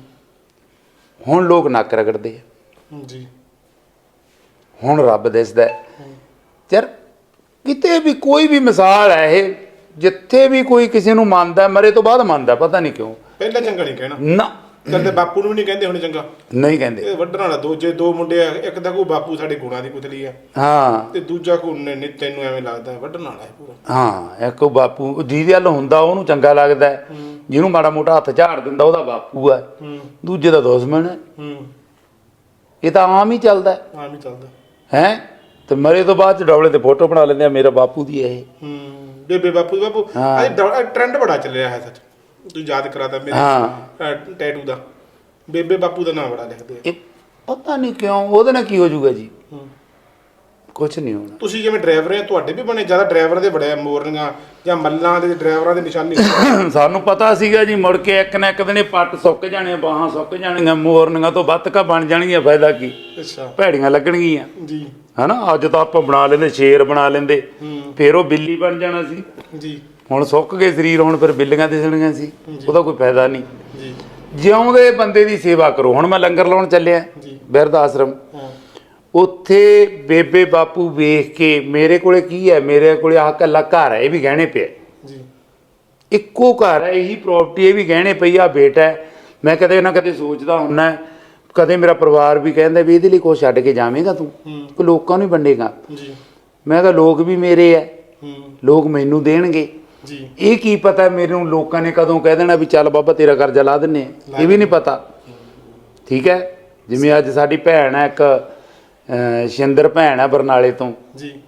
ਹੁਣ ਲੋਕ ਨੱਕ ਰਗੜਦੇ ਆ। ਹੂੰ ਜੀ। ਹੁਣ ਰੱਬ ਦਿਸਦਾ ਹੈ। ਯਾਰ ਕਿਤੇ ਵੀ ਕੋਈ ਵੀ ਮਿਸਾਲ ਹੈ ਇਹ ਜਿੱਥੇ ਵੀ ਕੋਈ ਕਿਸੇ ਨੂੰ ਮੰਨਦਾ ਮਰੇ ਤੋਂ ਬਾਅਦ ਮੰਨਦਾ ਪਤਾ ਨਹੀਂ ਕਿਉਂ। ਪਹਿਲਾਂ ਚੰਗਾ ਨਹੀਂ ਕਹਿਣਾ। ਨਾ। ਕਰਦੇ ਬਾਪੂ ਨੂੰ ਵੀ ਨਹੀਂ ਕਹਿੰਦੇ ਹੁਣ ਚੰਗਾ। ਨਹੀਂ ਕਹਿੰਦੇ। ਇਹ ਵੱਢਣ ਵਾਲਾ ਦੋ ਜੇ ਦੋ ਮੁੰਡੇ ਆ ਇੱਕ ਤਾਂ ਕੋ ਬਾਪੂ ਸਾਡੇ ਗੁਣਾ ਦੀ ਪੁਤਲੀ ਆ। ਹਾਂ। ਤੇ ਦੂਜਾ ਕੋ ਨੇ ਨੇ ਤੈਨੂੰ ਐਵੇਂ ਲੱਗਦਾ ਵੱਢਣ ਵਾਲਾ ਹੈ ਪੂਰਾ। ਹਾਂ ਇੱਕ ਉਹ ਬਾਪੂ ਜਿਹਦੇ ਵੱਲ ਹੁੰਦਾ ਉਹਨੂੰ ਚੰਗਾ ਲੱਗਦਾ ਹੈ। ਜਿਹਨੂੰ ਮਾੜਾ ਮੋਟਾ ਹੱਥ ਝਾੜ ਦਿੰਦਾ ਉਹਦਾ ਬਾਪੂ ਹੈ। ਹੂੰ। ਦੂਜੇ ਦਾ ਦੁਸ਼ਮਣ ਹੈ। ਹੂੰ। ਇਹ ਤਾਂ ਆਮ ਹੀ ਚੱਲਦਾ ਆ ਵੀ ਚੱਲਦਾ। ਹੈ? ਤੇ ਮਰੇ ਤੋਂ ਬਾਅਦ ਚ ਡਬਲੇ ਤੇ ਫੋਟੋ ਬਣਾ ਲੈਂਦੇ ਆ ਮੇਰਾ ਬਾਪੂ ਦੀ ਇਹ। ਹੂੰ। ਬੇਬੇ ਬਾਪੂ ਬਾਪੂ ਹਾਂ। ਅੱਜ ਟ੍ਰੈਂਡ ਬੜਾ ਚੱਲਿਆ ਹੈ ਸੱਚ ਤੂੰ ਯਾਦ ਕਰਾਤਾ ਮੇਰੇ ਹਾਂ ਅਹ, ਟੈਟੂ ਦਾ ਬੇਬੇ ਬਾਪੂ ਦਾ ਨਾਮ ਬੜਾ ਲਿਖਦੇ ਆ ਇਹ ਪਤਾ ਨਹੀਂ ਕਿਉਂ ਉਹਦੇ ਨਾਲ ਕੀ ਹੋ ਜਾਊਗਾ ਜੀ। ਕੁਝ ਨਹੀਂ ਹੋਣਾ। ਤੁਸੀਂ ਜਿਵੇਂ ਡਰਾਈਵਰ ਆ ਤੁਹਾਡੇ ਵੀ ਬਣੇ ਜ਼ਿਆਦਾ ਡਰਾਈਵਰ ਦੇ ਬੜੇ ਮੋਰਨੀਆਂ ਜਾਂ ਮੱਲਾਂ ਦੇ ਡਰਾਈਵਰਾਂ ਦੇ ਨਿਸ਼ਾਨੀ। ਸਾਨੂੰ ਪਤਾ ਸੀਗਾ ਜੀ ਮੁੜ ਕੇ ਇੱਕ ਨਾ ਇੱਕ ਦਿਨ ਇਹ ਪੱਟ ਸੁੱਕ ਜਾਣੇ ਬਾਹਾਂ ਸੁੱਕ ਜਾਣੀਆਂ ਮੋਰਨੀਆਂ ਤੋਂ ਬੱਤਕਾਂ ਬਣ ਜਾਣਗੀਆਂ ਫਾਇਦਾ ਕੀ? ਅੱਛਾ। ਭੈੜੀਆਂ ਲੱਗਣਗੀਆਂ। ਜੀ। ਹਨਾ ਅੱਜ ਤਾਂ ਆਪਾਂ ਬਣਾ ਲੈਂਦੇ ਸ਼ੇਰ ਬਣਾ ਲੈਂਦੇ ਫੇਰ ਉਹ ਬਿੱਲੀ ਬਣ ਜਾਣਾ ਸੀ। ਜੀ। ਹੁਣ ਸੁੱਕ ਗਏ ਸਰੀਰ ਹੁਣ ਫਿਰ ਬਿੱਲੀਆਂ ਦਿਸਣਗੀਆਂ ਸੀ ਉਹਦਾ ਕੋਈ ਫਾਇਦਾ ਨਹੀਂ। ਜੀ। ਜਿਉਂਦੇ ਬੰਦੇ ਦੀ ਸੇਵਾ ਕਰੋ। ਹੁਣ ਮੈਂ ਲੰਗਰ ਲਾਉਣ ਚੱਲਿਆ। ਬਿਰਧ ਆਸ਼ਰਮ। ਉੱਥੇ ਬੇਬੇ ਬਾਪੂ ਵੇਖ ਕੇ ਮੇਰੇ ਕੋਲੇ ਕੀ ਹੈ? ਮੇਰੇ ਕੋਲੇ ਆਹ ਕੱਲਾ ਘਰ ਹੈ ਇਹ ਵੀ ਗਹਿਣੇ ਪਿਆ। ਜੀ। ਇੱਕੋ ਘਰ ਹੈ ਇਹੀ ਪ੍ਰਾਪਰਟੀ ਇਹ ਵੀ ਗਹਿਣੇ ਪਈ ਆ ਬੇਟਾ ਹੈ। ਮੈਂ ਕਦੇ ਨਾ ਕਦੇ ਸੋਚਦਾ ਹੁੰਨਾ ਕਦੇ ਮੇਰਾ ਪਰਿਵਾਰ ਵੀ ਕਹਿੰਦਾ ਵੀ ਇਹਦੇ ਲਈ ਕੁਛ ਛੱਡ ਕੇ ਜਾਵੇਂਗਾ ਤੂੰ ਕਿ ਲੋਕਾਂ ਨੂੰ ਹੀ ਵੰਡੇਗਾ। ਜੀ। ਮੈਂ ਕਿਹਾ ਲੋਕ ਵੀ ਮੇਰੇ ਹੂੰ। ਲੋਕ ਮੈਨੂੰ ਦੇਣਗੇ। ਜੀ। ਇਹ ਕੀ ਪਤਾ ਮੈਨੂੰ ਲੋਕਾਂ ਨੇ ਕਦੋਂ ਕਹਿ ਦੇਣਾ ਵੀ ਚੱਲ ਬਾਬਾ ਤੇਰਾ ਕਰਜ਼ਾ ਲਾ ਦਿੰਨੇ ਇਹ ਵੀ ਨਹੀਂ ਪਤਾ। ਠੀਕ ਹੈ? ਜਿਵੇਂ ਅੱਜ ਸਾਡੀ ਭੈਣ ਹੈ ਇੱਕ ਸ਼ਿੰਦਰ ਭੈਣ ਹੈ ਬਰਨਾਲੇ ਤੋਂ। ਜੀ।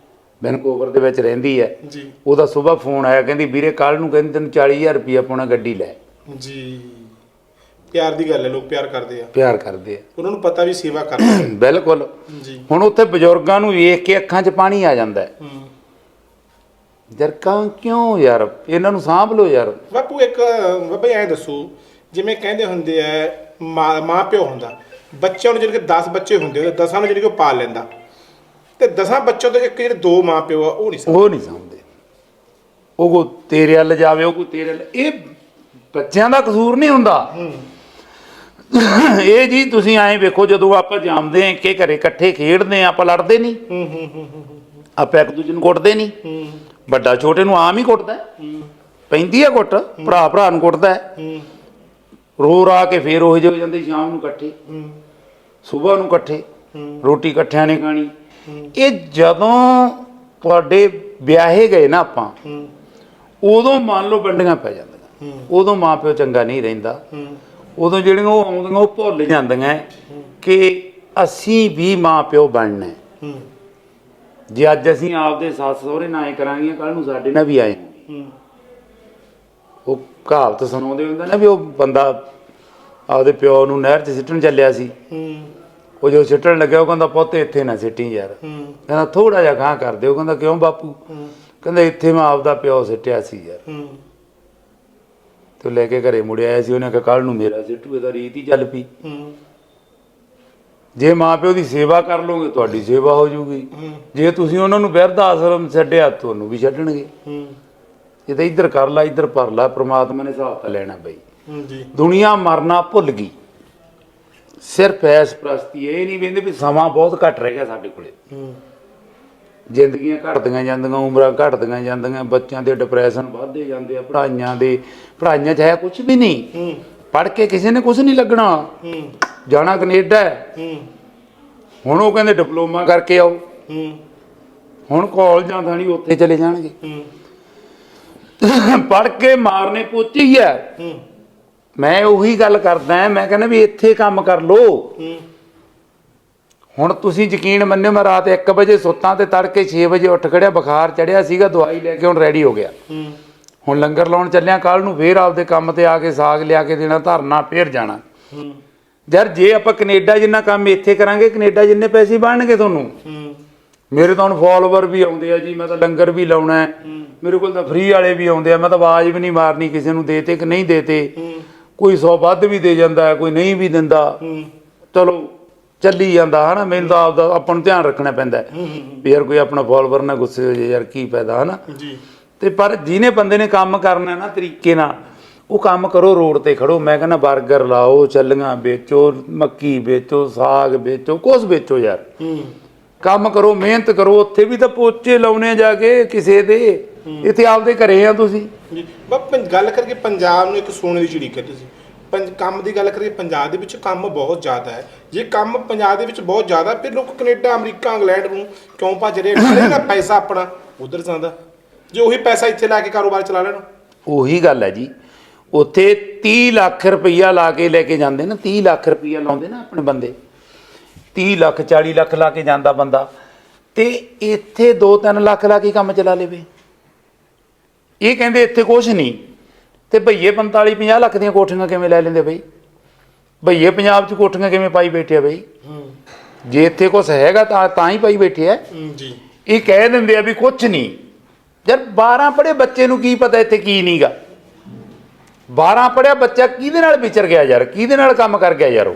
ਵੈਨਕੂਵਰ ਦੇ ਵਿੱਚ ਰਹਿੰਦੀ ਹੈ। ਜੀ। ਉਹਦਾ ਸਵੇਰ ਫੋਨ ਆਇਆ ਕਹਿੰਦੀ ਵੀਰੇ ਕੱਲ ਨੂੰ ਕਹਿੰਦੀ ਤੈਨੂੰ 40000 ਰੁਪਇਆ ਪਾਉਣਾ ਗੱਡੀ ਲੈ। ਜੀ। ਪਿਆਰ ਦੀ ਗੱਲ ਹੈ ਲੋਕ ਪਿਆਰ ਕਰਦੇ ਆ। ਪਿਆਰ ਕਰਦੇ ਆ। ਉਹਨਾਂ ਨੂੰ ਪਤਾ ਵੀ ਸੇਵਾ ਕਰਨਾ। ਬਿਲਕੁਲ। ਜੀ। ਹੁਣ ਉੱਥੇ ਬਜ਼ੁਰਗਾਂ ਨੂੰ ਵੇਖ ਕੇ ਅੱਖਾਂ 'ਚ ਪਾਣੀ ਆ ਜਾਂਦਾ ਹੈ। ਹੂੰ। ਯਾਰ ਕਾਂ ਕਿਉਂ ਯਾਰ? ਇਹਨਾਂ ਨੂੰ ਸਾਂਭ ਲਓ ਯਾਰ। ਬਾਪੂ ਇੱਕ ਬਾਬਾ ਐਂ ਦੱਸੋ ਜਿਵੇਂ ਕਹਿੰਦੇ ਹੁੰਦੇ ਆ ਮਾਂ ਪਿਓ ਹੁੰਦਾ। ਬੱਚਿਆਂ ਨੂੰ ਜਿਹੜੇ 10 ਬੱਚੇ ਹੁੰਦੇ ਉਹਦੇ 10 ਨੂੰ ਜਿਹੜੀ ਕੋ ਪਾਲ ਲੈਂਦਾ। ਤੇ 10 ਬੱਚਿਆਂ ਤੋਂ ਇੱਕ ਜਿਹੜੇ ਦੋ ਮਾਂ ਪਿਓ ਆ ਉਹ ਨਹੀਂ ਸਮਝ ਉਹ ਨਹੀਂ ਸਮਝਦੇ। ਉਹ ਕੋ ਤੇਰੇ ਵੱਲ ਜਾਵੇ ਉਹ ਕੋ ਤੇਰੇ ਵੱਲ ਇਹ ਬੱਚਿਆਂ ਦਾ ਕਸੂਰ ਨਹੀਂ ਹੁੰਦਾ। ਇਹ ਜੀ ਤੁਸੀਂ ਐਂ ਵੇਖੋ ਜਦੋਂ ਆਪਾਂ ਜਾਂਦੇ ਆਂ ਕਿ ਘਰੇ ਇਕੱਠੇ ਖੇਡਦੇ ਆਂ ਆਪਾਂ ਲੜਦੇ ਨਹੀਂ। ਹੂੰ ਹੂੰ ਹੂੰ ਹੂੰ ਆਪਾਂ ਇੱਕ ਦੂਜੇ ਨੂੰ ਕੁੱਟਦੇ ਨਹੀਂ। ਹੂੰ। ਵੱਡਾ ਛੋਟੇ ਨੂੰ ਆਮ ਹੀ ਕੁੱਟਦਾ ਪੈਂਦੀ ਆ ਕੁੱਟ ਭਰਾ ਭਰਾ ਨੂੰ ਕੁੱਟਦਾ ਰੋ ਰਾ ਕੇ ਫੇਰ ਉਹ ਜਿਹੇ ਹੋ ਜਾਂਦੇ ਸ਼ਾਮ ਨੂੰ ਇਕੱਠੇ। ਹੂੰ। ਸਵੇਰ ਨੂੰ ਇਕੱਠੇ, ਰੋਟੀ ਇਕੱਠਿਆਂ ਨੇ ਖਾਣੀ। ਇਹ ਜਦੋਂ ਤੁਹਾਡੇ ਵਿਆਹੇ ਗਏ ਨਾ ਆਪਾਂ, ਉਦੋਂ ਮੰਨ ਲਓ ਵੰਡੀਆਂ ਪੈ ਜਾਂਦੀਆਂ। ਉਦੋਂ ਮਾਪਿਓ ਚੰਗਾ ਨਹੀਂ ਰਹਿੰਦਾ। ਹੂੰ ਉਦੋਂ ਜਿਹੜੀਆਂ ਉਹ ਆਉਂਦੀਆਂ, ਉਹ ਭੁੱਲ ਜਾਂਦੀਆਂ ਕਿ ਅਸੀਂ ਵੀ ਮਾਪਿਓ ਬਣਨਾ ਜੇ ਅੱਜ ਅਸੀਂ ਆਪਦੇ ਸੱਸ ਸਹੁਰੇ ਨਾਲ ਐ ਕਰਾਂਗੇ ਕੱਲ ਨੂੰ ਸਾਡੇ ਨਾਲ ਵੀ ਆਏ ਉਹ ਕਹਾਵਤ ਸੁਣਾਉਂਦੇ ਹੁੰਦੇ ਨਾ ਵੀ ਉਹ ਬੰਦਾ ਆਪਦੇ ਪਿਓ ਨੂੰ ਨਹਿਰ 'ਚ ਸਿੱਟਣ ਚੱਲਿਆ ਸੀ। ਉਹ ਜੋ ਸਿੱਟਣ ਲੱਗਿਆ ਉਹ ਕਹਿੰਦਾ ਪੁੱਤ ਇੱਥੇ ਨਾ ਸਿੱਟੀ ਯਾਰ। ਹੂੰ। ਕਹਿੰਦਾ ਥੋੜਾ ਜਿਹਾ ਗਾਂ ਕਰ ਦਿਓ। ਕਹਿੰਦਾ ਕਿਉਂ ਬਾਪੂ? ਹੂੰ। ਕਹਿੰਦਾ ਇੱਥੇ ਮੈਂ ਆਪਦਾ ਪਿਓ ਸਿੱਟਿਆ ਸੀ ਯਾਰ। ਹੂੰ। ਤੇ ਲੈ ਕੇ ਘਰੇ ਮੁੜਿਆ ਆਇਆ ਸੀ। ਉਹਨੇ ਕਿਹਾ ਕੱਲ ਨੂੰ ਮੇਰਾ ਸਿੱਟੂ ਇਹਦਾ ਰੀਤ ਹੀ ਚੱਲ ਪਈ। ਹੂੰ। ਜੇ ਮਾਪਿਓ ਦੀ ਸੇਵਾ ਕਰ ਲੋਗੇ ਤੁਹਾਡੀ ਸੇਵਾ ਹੋ ਜਾਊਗੀ। ਹੂੰ। ਜੇ ਤੁਸੀਂ ਉਹਨਾਂ ਨੂੰ ਬਿਰਧ ਆਸ਼ਰਮ ਛੱਡਿਆ ਤੁਹਾਨੂੰ ਵੀ ਛੱਡਣਗੇ। ਹੂੰ। ਇਹ ਤਾਂ ਇੱਧਰ ਕਰ ਲਾ ਇੱਧਰ ਭਰ ਲਾ ਪ੍ਰਮਾਤਮਾ ਨੇ ਹਿਸਾਬ ਤਾਂ ਲੈਣਾ ਬਈ। ਜੀ ਦੁਨੀਆ ਮਰਨਾ ਭੁੱਲ ਗਈ। ਸਿਰਫ ਐਸ ਪ੍ਰਸਤੀ ਇਹ ਨਹੀਂ ਵੇਂਦੇ ਵੀ ਸਮਾਂ ਬਹੁਤ ਘੱਟ ਰਹਿ ਗਿਆ ਸਾਡੇ ਕੋਲੇ। ਜ਼ਿੰਦਗੀਆਂ ਘਟਦੀਆਂ ਜਾਂਦੀਆਂ ਉਮਰਾਂ ਘਟਦੀਆਂ ਜਾਂਦੀਆਂ ਬੱਚਿਆਂ ਦੇ ਡਿਪਰੈਸ਼ਨ ਵੱਧਦੇ ਜਾਂਦੇ ਆ ਪੜ੍ਹਾਈਆਂ ਦੇ ਪੜ੍ਹਾਈਆਂ 'ਚ ਹੈ ਕੁਝ ਵੀ ਨਹੀਂ। ਹੂੰ। ਪੜ੍ਹ ਕੇ ਕਿਸੇ ਨੇ ਕੁਝ ਨਹੀਂ ਲੱਗਣਾ। ਜਾਣਾ ਕੈਨੇਡਾ ਹੁਣ ਉਹ ਕਹਿੰਦੇ ਡਿਪਲੋਮਾ ਕਰਕੇ ਆਓ। ਹੁਣ ਕਾਲਜਾਂ ਥਾਣੀ ਉੱਥੇ ਚਲੇ ਜਾਣਗੇ। ਪੜ ਕੇ ਮਾਰਨੇ ਪੋਚੀ ਹੂੰ। ਮੈਂ ਉਹੀ ਗੱਲ ਕਰਦਾ ਮੈਂ ਕਹਿੰਦਾ ਵੀ ਇੱਥੇ ਕੰਮ ਕਰ ਲੋ ਹੁਣ ਤੁਸੀਂ ਯਕੀਨ ਮੰਨਿਓ ਮੈਂ ਰਾਤ 1 ਵਜੇ ਸੁੱਤਾ ਤੇ ਤੜਕੇ 6 ਵਜੇ ਉੱਠ ਖੜਿਆ ਬੁਖਾਰ ਚੜਿਆ ਸੀਗਾ ਦਵਾਈ ਲੈ ਕੇ ਹੁਣ ਰੈਡੀ ਹੋ ਗਿਆ। ਹੁਣ ਲੰਗਰ ਲਾਉਣ ਚੱਲਿਆ ਕੱਲ ਨੂੰ ਫੇਰ ਆਪਦੇ ਕੰਮ ਤੇ ਆ ਕੇ ਸਾਗ ਲਿਆ ਕੇ ਦੇਣਾ ਧਰਨਾ ਫੇਰ ਜਾਣਾ। ਯਾਰ ਜੇ ਆਪਾਂ ਕੈਨੇਡਾ ਜਿੰਨਾ ਕੰਮ ਇੱਥੇ ਕਰਾਂਗੇ ਕੈਨੇਡਾ ਜਿੰਨੇ ਪੈਸੇ ਬਣਨਗੇ ਤੁਹਾਨੂੰ? ਮੇਰੇ ਤਾਂ ਹੁਣ ਫਾਲੋਵਰ ਵੀ ਆਉਂਦੇ ਆ ਜੀ ਮੈਂ ਤਾਂ ਲੰਗਰ ਵੀ ਲਾਉਣਾ ਮੇਰੇ ਕੋਲ ਤਾਂ ਫ੍ਰੀ ਵਾਲੇ ਵੀ ਆਉਂਦੇ ਆ ਮੈਂ ਤਾਂ ਆਵਾਜ਼ ਵੀ ਨਹੀਂ ਮਾਰਨੀ ਕਿਸੇ ਨੂੰ ਦੇਤੇ ਕਿ ਨਹੀਂ ਦੇਤੇ? ਕੋਈ 100 ਵੱਧ ਵੀ ਦੇ ਜਾਂਦਾ ਹੈ ਕੋਈ ਨਹੀਂ ਵੀ ਦਿੰਦਾ। ਹੂੰ। ਚਲੋ ਚੱਲੀ ਜਾਂਦਾ ਹਨਾ? ਮੈਨੂੰ ਤਾਂ ਆਪਦਾ ਆਪਾਂ ਨੂੰ ਧਿਆਨ ਰੱਖਣਾ ਪੈਂਦਾ ਹੈ ਹੂੰ ਵੀ ਯਾਰ ਕੋਈ ਆਪਣਾ ਫਾਲੋਵਰ ਨਾ ਗੁੱਸੇ ਹੋ ਜਾਏ ਯਾਰ ਕੀ ਫਾਇਦਾ ਹਨਾ? ਜੀ। ਤੇ ਪਰ ਜਿਹਨੇ ਬੰਦੇ ਨੇ ਕੰਮ ਕਰਨਾ ਨਾ ਤਰੀਕੇ ਨਾਲ ਉਹ ਕੰਮ ਕਰੋ ਰੋਡ ਤੇ ਖੜੋ। ਮੈਂ ਕਹਿੰਦਾ 버ਗਰ ਲਾਓ ਚੱਲੀਆਂ ਵੇਚੋ ਮੱਕੀ ਵੇਚੋ ਸਾਗ ਵੇਚੋ ਕੁਛ ਵੇਚੋ ਯਾਰ। ਹੂੰ। ਕੰਮ ਕਰੋ ਮਿਹਨਤ ਕਰੋ ਉੱਥੇ ਵੀ ਤਾਂ ਪੋਚੇ ਲਾਉਣੇ ਜਾ ਕੇ ਕਿਸੇ ਦੇ। ਇੱਥੇ ਆਪਦੇ ਘਰੇ ਆ ਤੁਸੀਂ। ਜੀ। ਬਸ ਗੱਲ ਕਰਕੇ ਪੰਜਾਬ ਨੂੰ ਇੱਕ ਸੋਨੇ ਦੀ ਚਿੜੀ ਕਹਿੰਦੇ ਸੀ ਪੰਜ ਕੰਮ ਦੀ ਗੱਲ ਕਰੀਏ ਪੰਜਾਬ ਦੇ ਵਿੱਚ ਕੰਮ ਬਹੁਤ ਜ਼ਿਆਦਾ ਹੈ। ਜੇ ਕੰਮ ਪੰਜਾਬ ਦੇ ਵਿੱਚ ਬਹੁਤ ਜ਼ਿਆਦਾ ਫਿਰ ਲੋਕ ਕੈਨੇਡਾ ਅਮਰੀਕਾ ਇੰਗਲੈਂਡ ਨੂੰ ਕਿਉਂ ਭੱਜ ਰਹੇ ਨੇ ਪੈਸਾ ਆਪਣਾ ਉਧਰ ਜਾਂਦਾ। ਜੇ ਉਹੀ ਪੈਸਾ ਇੱਥੇ ਲਾ ਕੇ ਕਾਰੋਬਾਰ ਚਲਾ ਲੈਣ। ਉਹੀ ਗੱਲ ਹੈ ਜੀ। ਉੱਥੇ 30 ਲੱਖ ਰੁਪਈਆ ਲਾ ਕੇ ਲੈ ਕੇ ਜਾਂਦੇ ਨਾ 30 ਲੱਖ ਰੁਪਈਆ ਲਾਉਂਦੇ ਨਾ ਆਪਣੇ ਬੰਦੇ। 30 ਲੱਖ 40 ਲੱਖ ਲਾ ਕੇ ਜਾਂਦਾ ਬੰਦਾ। ਤੇ ਇੱਥੇ 2-3 ਲੱਖ ਲਾ ਕੇ ਕੰਮ ਚਲਾ ਲੇਵੇ। ਇਹ ਕਹਿੰਦੇ ਇੱਥੇ ਕੁਝ ਨਹੀਂ। ਤੇ ਭਈਏ 45 50 ਲੱਖ ਦੀਆਂ ਕੋਠੀਆਂ ਕਿਵੇਂ ਲੈ ਲੈਂਦੇ ਬਈ? ਭਈਏ ਪੰਜਾਬ 'ਚ ਕੋਠੀਆਂ ਕਿਵੇਂ ਪਾਈ ਬੈਠੇ ਆ ਬਈ? ਜੇ ਇੱਥੇ ਕੁਝ ਹੈਗਾ ਤਾਂ ਤਾਂ ਹੀ ਪਾਈ ਬੈਠੇ ਆ। ਜੀ। ਇਹ ਕਹਿ ਦਿੰਦੇ ਆ ਵੀ ਕੁਝ ਨਹੀਂ। ਯਾਰ 12 ਪੜ੍ਹੇ ਬੱਚੇ ਨੂੰ ਕੀ ਪਤਾ ਇੱਥੇ ਕੀ ਨਹੀਂਗਾ? 12 ਪੜ੍ਹਿਆ ਬੱਚਾ ਕਿਹਦੇ ਨਾਲ ਵਿਚਰ ਗਿਆ ਯਾਰ? ਕਿਹਦੇ ਨਾਲ ਕੰਮ ਕਰ ਗਿਆ ਯਾਰ ਉਹ?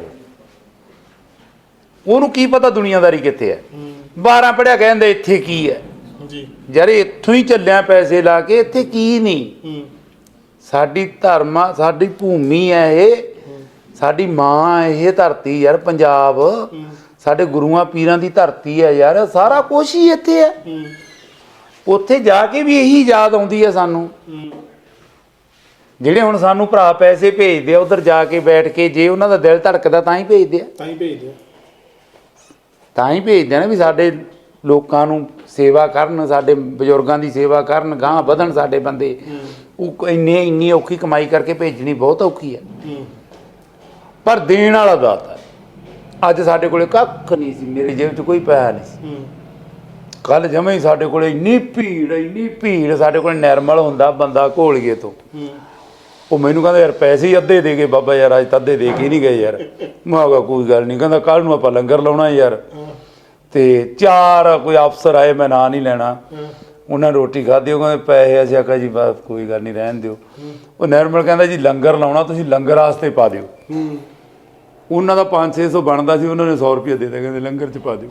ਉਹਨੂੰ ਕੀ ਪਤਾ ਦੁਨੀਆਦਾਰੀ ਕਿੱਥੇ ਹੈ। 12 ਪੜ੍ਹਿਆ ਕਹਿੰਦੇ ਇੱਥੇ ਕੀ ਹੈ? ਜੀ ਯਾਰ ਇੱਥੋਂ ਹੀ ਚੱਲਿਆ ਪੈਸੇ ਲਾ ਕੇ ਇੱਥੇ ਕੀ ਨਹੀਂ? ਸਾਡੀ ਧਰਮਾ ਸਾਡੀ ਭੂਮੀ ਹੈ ਇਹ। ਸਾਡੀ ਮਾਂ ਇਹ ਧਰਤੀ ਯਾਰ ਪੰਜਾਬ। ਸਾਡੇ ਗੁਰੂਆਂ ਪੀਰਾਂ ਦੀ ਧਰਤੀ ਹੈ ਯਾਰ ਸਾਰਾ ਕੁਝ ਹੀ ਇੱਥੇ ਹੈ। ਉੱਥੇ ਜਾ ਕੇ ਵੀ ਇਹੀ ਯਾਦ ਆਉਂਦੀ ਹੈ ਸਾਨੂੰ। ਜਿਹੜੇ ਹੁਣ ਸਾਨੂੰ ਭਰਾ ਪੈਸੇ ਭੇਜਦੇ ਆ ਉਧਰ ਜਾ ਕੇ ਬੈਠ ਕੇ ਜੇ ਉਹਨਾਂ ਦਾ ਦਿਲ ਧੜਕਦਾ ਤਾਂ ਹੀ ਭੇਜਦੇ ਆ। ਤਾਂ ਹੀ ਭੇਜ ਦਿਓ ਤਾਂ ਹੀ ਭੇਜਦੇ ਆ ਨਾ ਵੀ ਸਾਡੇ ਲੋਕਾਂ ਨੂੰ ਸੇਵਾ ਕਰਨ ਸਾਡੇ ਬਜ਼ੁਰਗਾਂ ਦੀ ਸੇਵਾ ਕਰਨ ਗਾਂ ਵਧਣ ਸਾਡੇ ਬੰਦੇ। ਉਹ ਇੰਨੇ ਇੰਨੀ ਔਖੀ ਕਮਾਈ ਕਰਕੇ ਭੇਜਣੀ ਬਹੁਤ ਔਖੀ ਹੈ। ਪਰ ਦੇਣ ਵਾਲਾ ਦਾਤਾ। ਅੱਜ ਸਾਡੇ ਕੋਲੇ ਕੱਖ ਨਹੀਂ ਸੀ ਮੇਰੀ ਜੇਬ 'ਚ ਕੋਈ ਪੈਸਾ ਨਹੀਂ ਸੀ। ਕੱਲ ਜਮੇ ਹੀ ਸਾਡੇ ਕੋਲੇ ਇੰਨੀ ਭੀੜ ਇੰਨੀ ਭੀੜ ਸਾਡੇ ਕੋਲੇ ਨਰਮਲ ਹੁੰਦਾ ਬੰਦਾ ਘੋਲੀਏ ਤੋਂ। ਉਹ ਮੈਨੂੰ ਕਹਿੰਦਾ ਯਾਰ ਪੈਸੇ ਹੀ ਅੱਧੇ ਦੇ ਗਏ ਬਾਬਾ ਯਾਰ ਅੱਜ ਤਾਂ ਅੱਧੇ ਦੇ ਕੇ ਨਹੀਂ ਗਏ ਯਾਰ। ਮੈਂ ਕਿਹਾ ਕੋਈ ਗੱਲ ਨਹੀਂ ਕਹਿੰਦਾ ਕੱਲ ਨੂੰ ਆਪਾਂ ਲੰਗਰ ਲਾਉਣਾ ਯਾਰ। ਤੇ ਚਾਰ ਕੋਈ ਅਫਸਰ ਆਏ ਮੈਂ ਨਾਂ ਨਹੀਂ ਲੈਣਾ। ਉਹਨਾਂ ਨੇ ਰੋਟੀ ਖਾਧੀ ਉਹ ਕਹਿੰਦੇ ਪੈਸੇ ਅਸੀਂ ਆਖਿਆ ਜੀ ਬਸ ਕੋਈ ਗੱਲ ਨਹੀਂ ਰਹਿਣ ਦਿਓ। ਉਹ ਨਰਮਲ ਕਹਿੰਦਾ ਜੀ ਲੰਗਰ ਲਾਉਣਾ ਤੁਸੀਂ ਲੰਗਰ ਵਾਸਤੇ ਪਾ ਦਿਓ। ਉਹਨਾਂ ਦਾ 5-600 ਬਣਦਾ ਸੀ ਉਹਨਾਂ ਨੇ 100 ਰੁਪਏ ਦੇ ਦਿੱਤੇ ਕਹਿੰਦੇ ਲੰਗਰ ਚ ਪਾ ਦਿਓ।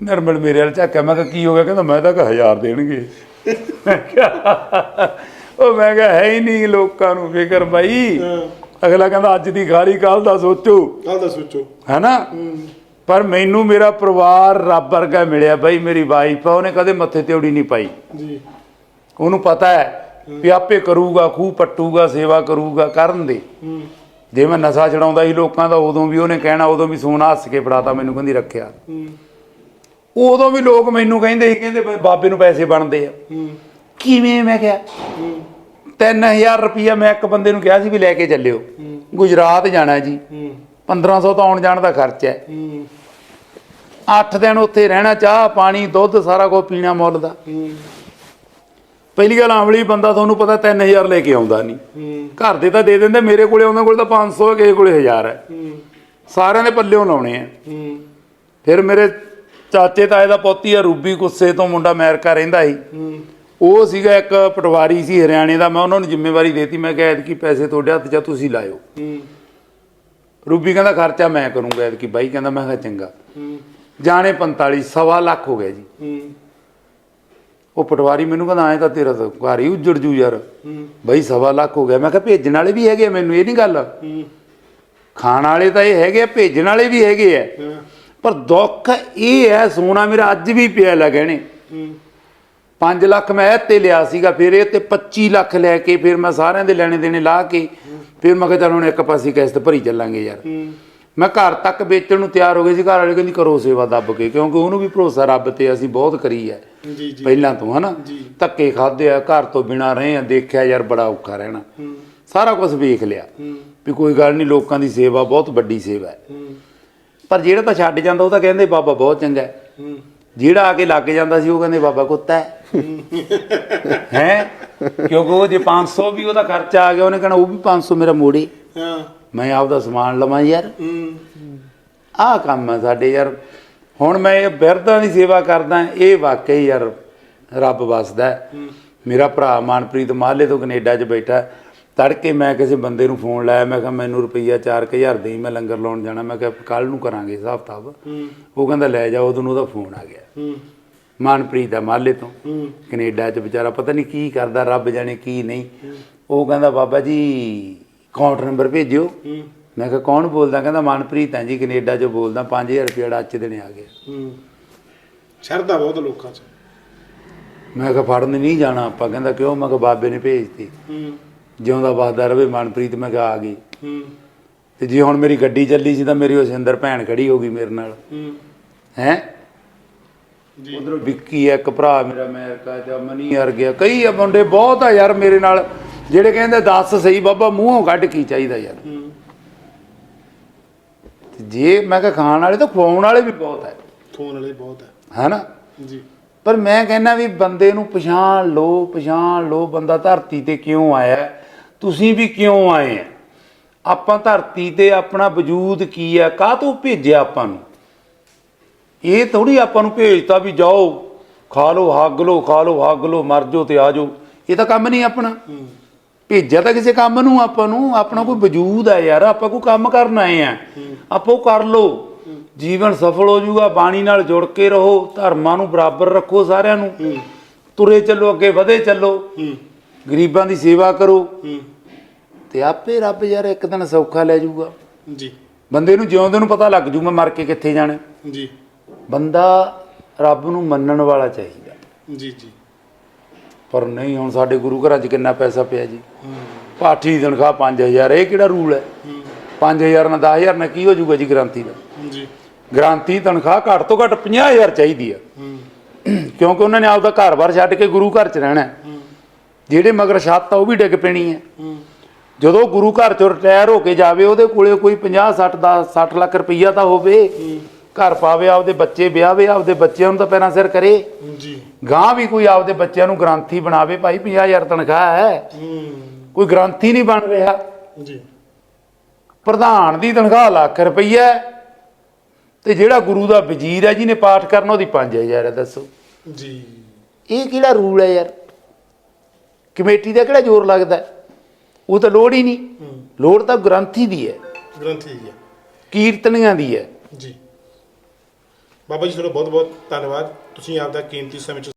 ਨਰਮਲ ਮੇਰੇ ਵਾਲ ਝਾਕਿਆ ਮੈਂ ਕਿਹਾ ਕੀ ਹੋ ਗਿਆ? ਕਹਿੰਦਾ ਮੈਂ ਤਾਂ ਹਜ਼ਾਰ ਦੇਣਗੇ। ਉਹ ਮੈਂ ਕਿਹਾ ਹੈ ਹੀ ਨਹੀਂ ਲੋਕਾਂ ਨੂੰ ਫਿਕਰ ਬਾਈ। ਅਗਲਾ ਕਹਿੰਦਾ ਅੱਜ ਦੀ ਖਾਲੀ ਕੱਲ ਦਾ ਸੋਚੋ। ਕੱਲ ਦਾ ਸੋਚੋ। ਹੈਨਾ? ਪਰ ਮੈਨੂੰ ਮੇਰਾ ਪਰਿਵਾਰ ਰੱਬ ਵਰਗਾ ਮਿਲਿਆ ਬਾਈ ਮੇਰੀ ਵਾਈਫ ਆ ਉਹਨੇ ਕਦੇ ਮੱਥੇ ਤੇ ਉੜੀ ਨਹੀਂ ਪਾਈ। ਜੀ। ਉਹਨੂੰ ਪਤਾ ਹੈ ਵੀ ਆਪੇ ਕਰੂਗਾ ਖੂਹ ਪੱਟੂਗਾ ਸੇਵਾ ਕਰੂਗਾ ਕਰਨ ਦੇ। ਜੇ ਮੈਂ ਨਸ਼ਾ ਛਡਾਉਂਦਾ ਸੀ ਲੋਕਾਂ ਦਾ ਉਦੋਂ ਵੀ ਉਹਨੇ ਕਹਿਣਾ ਉਦੋਂ ਵੀ ਸੋਨਾ ਹੱਸ ਕੇ ਫੜਾਤਾ ਮੈਨੂੰ ਕਹਿੰਦੀ ਰੱਖਿਆ। ਉਦੋਂ ਵੀ ਲੋਕ ਮੈਨੂੰ ਕਹਿੰਦੇ ਸੀ ਕਹਿੰਦੇ ਬਾਬੇ ਨੂੰ ਪੈਸੇ ਬਣਦੇ ਆ। ਕਿਵੇਂ ਮੈਂ ਕਿਹਾ? ਹੂੰ। 3000 ਰੁਪਈਆ ਮੈਂ ਇੱਕ ਬੰਦੇ ਨੂੰ ਕਿਹਾ ਸੀ ਵੀ ਲੈ ਕੇ ਚੱਲਿਓ। ਗੁਜਰਾਤ ਜਾਣਾ ਜੀ। ਹੂੰ। 1500 ਤਾਂ ਆਉਣ ਜਾਣ ਦਾ ਖਰਚ ਹੂੰ। 8 ਦਿਨ ਉੱਥੇ ਰਹਿਣਾ ਚਾਹ ਪਾਣੀ ਦੁੱਧ ਸਾਰਾ ਕੁਝ ਪੀਣਾ ਮੁੱਲ ਦਾ। ਪਹਿਲੀ ਗੱਲ ਆਮਲੀ ਬੰਦਾ ਤੁਹਾਨੂੰ ਪਤਾ 3000 ਲੈ ਕੇ ਆਉਂਦਾ ਨਹੀਂ ਘਰ ਦੇ ਤਾਂ ਦੇ ਦਿੰਦੇ ਮੇਰੇ ਕੋਲੇ ਉਹਨਾਂ ਕੋਲ ਤਾਂ 500 ਹੈ ਕਿਸੇ ਕੋਲੇ 1000 ਹੈ। ਸਾਰਿਆਂ ਦੇ ਪੱਲਿਓਂ ਲਾਉਣੇ ਆ। ਫਿਰ ਮੇਰੇ ਚਾਚੇ ਤਾਏ ਦਾ ਪੋਤੀ ਆ ਰੂਬੀ ਗੁੱਸੇ ਤੋਂ ਮੁੰਡਾ ਅਮਰੀਕਾ ਰਹਿੰਦਾ ਸੀ। ਉਹ ਸੀਗਾ ਇੱਕ ਪਟਵਾਰੀ ਸੀ ਹਰਿਆਣੇ ਦਾ ਮੈਂ ਉਹਨਾਂ ਨੂੰ ਜ਼ਿੰਮੇਵਾਰੀ ਦੇਤੀ ਮੈਂ ਕਿਹਾ ਐਤਕੀ ਪੈਸੇ ਤੁਹਾਡੇ ਹੱਥ 'ਚ ਤੁਸੀਂ ਲਾਇਓ। ਰੂਬੀ ਕਹਿੰਦਾ ਖਰਚਾ ਮੈਂ ਕਰੂੰਗਾ ਐਤਕੀ ਬਾਈ ਕਹਿੰਦਾ ਮੈਂ ਕਿਹਾ ਚੰਗਾ। ਜਾਣੇ 45 ਸਵਾ ਲੱਖ ਹੋ ਗਿਆ ਜੀ। ਹੂੰ। ਉਹ ਪਟਵਾਰੀ ਮੈਨੂੰ ਕਹਿੰਦਾ ਐ ਤਾਂ ਤੇਰਾ ਤਾਂ ਘਰ ਹੀ ਉੱਜੜ ਜੂ ਯਾਰ। ਬਾਈ ਸਵਾ ਲੱਖ ਹੋ ਗਿਆ। ਮੈਂ ਕਿਹਾ ਭੇਜਣ ਵਾਲੇ ਵੀ ਹੈਗੇ ਮੈਨੂੰ ਇਹ ਨਹੀਂ ਗੱਲ? ਖਾਣ ਵਾਲੇ ਤਾਂ ਇਹ ਹੈਗੇ ਭੇਜਣ ਵਾਲੇ ਵੀ ਹੈਗੇ ਆ। ਪਰ ਦੁੱਖ ਇਹ ਹੈ ਸੋਨਾ ਮੇਰਾ ਅੱਜ ਵੀ ਪਿਆ ਲੱਗਣੇ ਹੂੰ। 5 ਲੱਖ ਮੈਂ ਇਹ ਤੇ ਲਿਆ ਸੀਗਾ ਫਿਰ ਇਹ ਤੇ 25 ਲੱਖ ਲੈ ਕੇ ਫਿਰ ਮੈਂ ਸਾਰਿਆਂ ਦੇ ਲੈਣੇ ਦੇਣੇ ਲਾ ਕੇ ਫਿਰ ਮੈਂ ਕਿਹਾ ਚੱਲ ਹੁਣ ਇੱਕ ਪਾਸੇ ਕਿਸ਼ਤ ਭਰੀ ਚੱਲਾਂਗੇ ਯਾਰ। ਮੈਂ ਘਰ ਤੱਕ ਵੇਚਣ ਨੂੰ ਤਿਆਰ ਹੋ ਗਏ ਸੀ ਘਰ ਵਾਲੇ ਕਹਿੰਦੀ ਕਰੋ ਸੇਵਾ ਦੱਬ ਕੇ ਕਿਉਂਕਿ ਉਹਨੂੰ ਵੀ ਭਰੋਸਾ ਰੱਬ ਤੇ ਅਸੀਂ ਬਹੁਤ ਕਰੀ ਹੈ। ਜੀ ਜੀ। ਪਹਿਲਾਂ ਤੋਂ ਹਨਾ। ਧੱਕੇ ਖਾਦੇ ਆ ਘਰ ਤੋਂ ਬਿਨਾ ਰਹੇ ਆ ਦੇਖਿਆ ਯਾਰ ਬੜਾ ਔਖਾ ਰਹਿਣਾ। ਸਾਰਾ ਕੁਝ ਵੇਖ ਲਿਆ। ਵੀ ਕੋਈ ਗੱਲ ਨਹੀਂ ਲੋਕਾਂ ਦੀ ਸੇਵਾ ਬਹੁਤ ਵੱਡੀ ਸੇਵਾ ਹੈ। ਪਰ ਜਿਹੜਾ ਤਾਂ ਛੱਡ ਜਾਂਦਾ ਉਹ ਤਾਂ ਕਹਿੰਦੇ ਬਾਬਾ ਬਹੁਤ ਚੰਗਾ ਹੈ। ਹੂੰ। ਜਿਹੜਾ ਆ ਕੇ ਲੱਗ ਜਾਂਦਾ ਸੀ ਉਹ ਕਹਿੰਦੇ ਬਾਬਾ ਕੁੱਤਾ ਹੈ। ਹੈ। ਕਿਉਂਕਿ ਉਹ ਜੇ 500 ਵੀ ਉਹਦਾ ਖਰਚਾ ਆ ਗਿਆ ਉਹਨੇ ਕਹਿਣਾ ਉਹ ਵੀ 500 ਮੇਰਾ ਮੋੜੇ ਹਾਂ। ਮੈਂ ਆਪਦਾ ਸਮਾਨ ਲਵਾਂ ਯਾਰ। ਆਹ ਕੰਮ ਹੈ ਸਾਡੇ ਯਾਰ। ਹੁਣ ਮੈਂ ਇਹ ਬਿਰਧਾਂ ਦੀ ਸੇਵਾ ਕਰਦਾ, ਇਹ ਵਾਕਈ ਯਾਰ ਰੱਬ ਵਸਦਾ ਮੇਰਾ ਭਰਾ ਮਨਪ੍ਰੀਤ ਮਾਲੇ ਤੋਂ ਕੈਨੇਡਾ 'ਚ ਬੈਠਾ ਤੜਕੇ ਮੈਂ ਕਿਸੇ ਬੰਦੇ ਨੂੰ ਫੋਨ ਲਾਇਆ, ਮੈਂ ਕਿਹਾ ਮੈਨੂੰ ਰੁਪਈਆ 4000 ਦੇਈ, ਮੈਂ ਲੰਗਰ ਲਾਉਣ ਜਾਣਾ। ਮੈਂ ਕਿਹਾ ਕੱਲ ਨੂੰ ਕਰਾਂਗੇ ਹਿਸਾਬ ਕਿਤਾਬ। ਉਹ ਕਹਿੰਦਾ, ਲੈ ਜਾ, ਉਦੋਂ ਨੂੰ ਉਹਦਾ ਫੋਨ ਆ ਗਿਆ। ਹੂੰ ਮਨਪ੍ਰੀਤ ਦਾ ਮਾਲੇ ਤੋਂ। ਹੂੰ ਕੈਨੇਡਾ 'ਚ ਵਿਚਾਰਾ ਪਤਾ ਨਹੀਂ ਕੀ ਕਰਦਾ, ਰੱਬ ਜਾਣੇ ਕੀ ਨਹੀਂ। ਉਹ ਕਹਿੰਦਾ, ਬਾਬਾ ਜੀ ਅਕਾਊਂਟ ਨੰਬਰ ਭੇਜਿਓ। ਹੂੰ। ਮੈਂ ਕਿਹਾ ਕੌਣ ਬੋਲਦਾ? ਕਹਿੰਦਾ ਮਨਪ੍ਰੀਤ ਹੈ ਜੀ ਕੈਨੇਡਾ 'ਚੋਂ ਬੋਲਦਾ 5000 ਰੁਪਏ ਡੱਚ ਦੇਣੇ ਆ ਗਏ ਹੂੰ। ਸ਼ਰਧਾ ਬਹੁਤ ਲੋਕਾਂ 'ਚ। ਮੈਂ ਕਿਹਾ ਫੜਨ ਨਹੀਂ ਜਾਣਾ ਆਪਾਂ। ਕਹਿੰਦਾ ਕਿਉਂ? ਮੈਂ ਕਿਹਾ ਬਾਬੇ ਨੇ ਭੇਜਤੀ। ਹੂੰ। ਜਿਉਂਦਾ ਵਸਦਾ ਰਵੇ ਮਨਪ੍ਰੀਤ ਮੈਂ ਕਿਹਾ ਆ ਗਈ। ਹੂੰ। ਤੇ ਜੇ ਹੁਣ ਮੇਰੀ ਗੱਡੀ ਚੱਲੀ ਸੀ ਤਾਂ ਮੇਰੀ ਉਹ ਸਿੰਦਰ ਭੈਣ ਖੜੀ ਹੋ ਗਈ ਮੇਰੇ ਨਾਲ। ਹੂੰ। ਹੈ? ਜੀ। ਉਧਰੋਂ ਵਿੱਕੀ ਆ ਇੱਕ ਭਰਾ ਮੇਰਾ ਅਮਰੀਕਾ ਚ ਮਨੀ ਅਰ ਗਿਆ ਕਈ ਆ ਮੁੰਡੇ ਬਹੁਤ ਆ ਯਾਰ ਮੇਰੇ ਨਾਲ। ਜਿਹੜੇ ਕਹਿੰਦੇ ਦੱਸ ਸਹੀ ਬਾਬਾ ਮੂੰਹੋਂ ਕੱਢ ਕੀ ਚਾਹੀਦਾ ਯਾਰ? ਜੇ ਮੈਂ ਕਿਹਾ ਖਾਣ ਵਾਲੇ ਤਾਂ ਖਵਾਉਣ ਵਾਲੇ ਵੀ ਬਹੁਤ ਹੈ। ਫੋਨ ਵਾਲੇ ਬਹੁਤ ਹੈ। ਹੈਨਾ? ਜੀ। ਪਰ ਮੈਂ ਕਹਿੰਦਾ ਵੀ ਬੰਦੇ ਨੂੰ ਪਛਾਣ ਲਓ ਪਛਾਣ ਲਓ ਬੰਦਾ ਧਰਤੀ ਤੇ ਕਿਉਂ ਆਇਆ? ਤੁਸੀਂ ਵੀ ਕਿਉਂ ਆਏ ਆ ਆਪਾਂ ਧਰਤੀ ਤੇ ਆਪਣਾ ਵਜੂਦ ਕੀ ਹੈ? ਕਾਹ ਤੋਂ ਭੇਜਿਆ ਆਪਾਂ ਨੂੰ? ਇਹ ਥੋੜੀ ਆਪਾਂ ਨੂੰ ਭੇਜਤਾ ਵੀ ਜਾਓ ਖਾ ਲਓ ਹੱਗ ਲਓ ਖਾ ਲਓ ਹੱਗ ਲਓ ਮਰ ਜਾਓ ਤੇ ਆ ਜਾਓ। ਇਹ ਤਾਂ ਕੰਮ ਨਹੀਂ ਆਪਣਾ। ਭੇਜਿਆ ਤਾਂ ਕਿਸੇ ਕੰਮ ਨੂੰ ਆਪਾਂ ਨੂੰ ਆਪਣਾ ਕੋਈ ਵਜੂਦ ਹੈ ਯਾਰ ਆਪਾਂ ਕੋਈ ਕੰਮ ਕਰਨ ਆਏ ਆ। ਆਪੋ ਕਰ ਲਓ। ਜੀਵਨ ਸਫਲ ਹੋ ਜਾਊਗਾ ਬਾਣੀ ਨਾਲ ਜੁੜ ਕੇ ਰਹੋ ਧਰਮਾਂ ਨੂੰ ਬਰਾਬਰ ਰੱਖੋ ਸਾਰਿਆਂ ਨੂੰ। ਤੁਰੇ ਚੱਲੋ ਅੱਗੇ ਵਧੇ ਚੱਲੋ। ਗਰੀਬਾਂ ਦੀ ਸੇਵਾ ਕਰੋ। ਤੇ ਆਪੇ ਰੱਬ ਯਾਰ ਇੱਕ ਦਿਨ ਸੌਖਾ ਲੈ ਜਾਊਗਾ। ਜੀ। ਬੰਦੇ ਨੂੰ ਜਿਉਂਦੇ ਨੂੰ ਪਤਾ ਲੱਗ ਜੂ ਮੈਂ ਮਰ ਕੇ ਕਿੱਥੇ ਜਾਣਾ। ਜੀ। ਬੰਦਾ ਰੱਬ ਨੂੰ ਮੰਨਣ ਵਾਲਾ ਚਾਹੀਦਾ। ਜੀ ਜੀ। ਪਰ ਨਹੀਂ ਹੁਣ ਸਾਡੇ ਗੁਰੂ ਘਰਾਂ 'ਚ ਕਿੰਨਾ ਪੈਸਾ ਪਿਆ ਜੀ। ਪਾਠੀ ਦੀ ਤਨਖਾਹ 5000 ਇਹ ਕਿਹੜਾ ਰੂਲ ਹੈ? ਹੂੰ। 5000 ਨਾਲ 10000 ਨਾਲ ਕੀ ਹੋ ਜਾਊਗਾ ਜੀ ਗ੍ਰਾਂਤੀ ਦਾ? ਜੀ ਗ੍ਰਾਂਤੀ ਤਨਖਾਹ ਘੱਟ ਤੋਂ ਘੱਟ 50000 ਚਾਹੀਦੀ ਆ। ਕਿਉਂਕਿ ਉਹਨਾਂ ਨੇ ਆਪਦਾ ਘਰ-ਬਾਰ ਛੱਡ ਕੇ ਗੁਰੂ ਘਰ 'ਚ ਰਹਿਣਾ ਜਿਹੜੇ ਮਗਰ ਛੱਤ ਆ ਉਹ ਵੀ ਡਿੱਗ ਪੈਣੀ ਹੈ। ਜਦੋਂ ਗੁਰੂ ਘਰ ਚੋਂ ਰਿਟਾਇਰ ਹੋ ਕੇ ਜਾਵੇ ਉਹਦੇ ਕੋਲੇ ਕੋਈ 50 60 ਦਾ 60 ਲੱਖ ਰੁਪਈਆ ਤਾਂ ਹੋਵੇ। ਘਰ ਪਾਵੇ ਆਪਦੇ ਬੱਚੇ ਵਿਆਹਵੇ ਆਪਦੇ ਬੱਚਿਆਂ ਨੂੰ ਤਾਂ ਪੈਰਾਂ ਸਿਰ ਕਰੇ। ਜੀ। ਗਾਂ ਵੀ ਕੋਈ ਆਪਦੇ ਬੱਚਿਆਂ ਨੂੰ ਗ੍ਰਾਂਥੀ ਬਣਾਵੇ ਭਾਈ 50000 ਤਨਖਾਹ ਹੈ। ਹੂੰ। ਕੋਈ ਗ੍ਰਾਂਥੀ ਨਹੀਂ ਬਣ ਰਿਹਾ। ਜੀ। ਪ੍ਰਧਾਨ ਦੀ ਤਨਖਾਹ ਲੱਖ ਰੁਪਈਆ ਹੈ, ਤੇ ਜਿਹੜਾ ਗੁਰੂ ਦਾ ਵਜ਼ੀਰ ਹੈ ਜਿਹਨੇ ਪਾਠ ਕਰਨਾ ਉਹਦੀ 5000 ਹੈ ਦੱਸੋ। ਜੀ। ਇਹ ਕਿਹੜਾ ਰੂਲ ਹੈ ਯਾਰ? ਕਮੇਟੀ ਦਾ ਕਿਹੜਾ ਜ਼ੋਰ ਲੱਗਦਾ ਹੈ? ਉਹ ਤਾਂ ਲੋੜ ਹੀ ਨਹੀਂ। ਹੂੰ। ਲੋੜ ਤਾਂ ਗ੍ਰੰਥੀ ਦੀ ਹੈ। ਗ੍ਰੰਥੀ ਜੀ ਕੀਰਤਨੀਆਂ ਦੀ ਹੈ। ਜੀ। ਬਾਬਾ ਜੀ ਤੁਹਾਡਾ ਬਹੁਤ ਬਹੁਤ ਧੰਨਵਾਦ। ਤੁਸੀਂ ਆਪਦਾ ਕੀਮਤੀ ਸਮੇਂ 'ਚ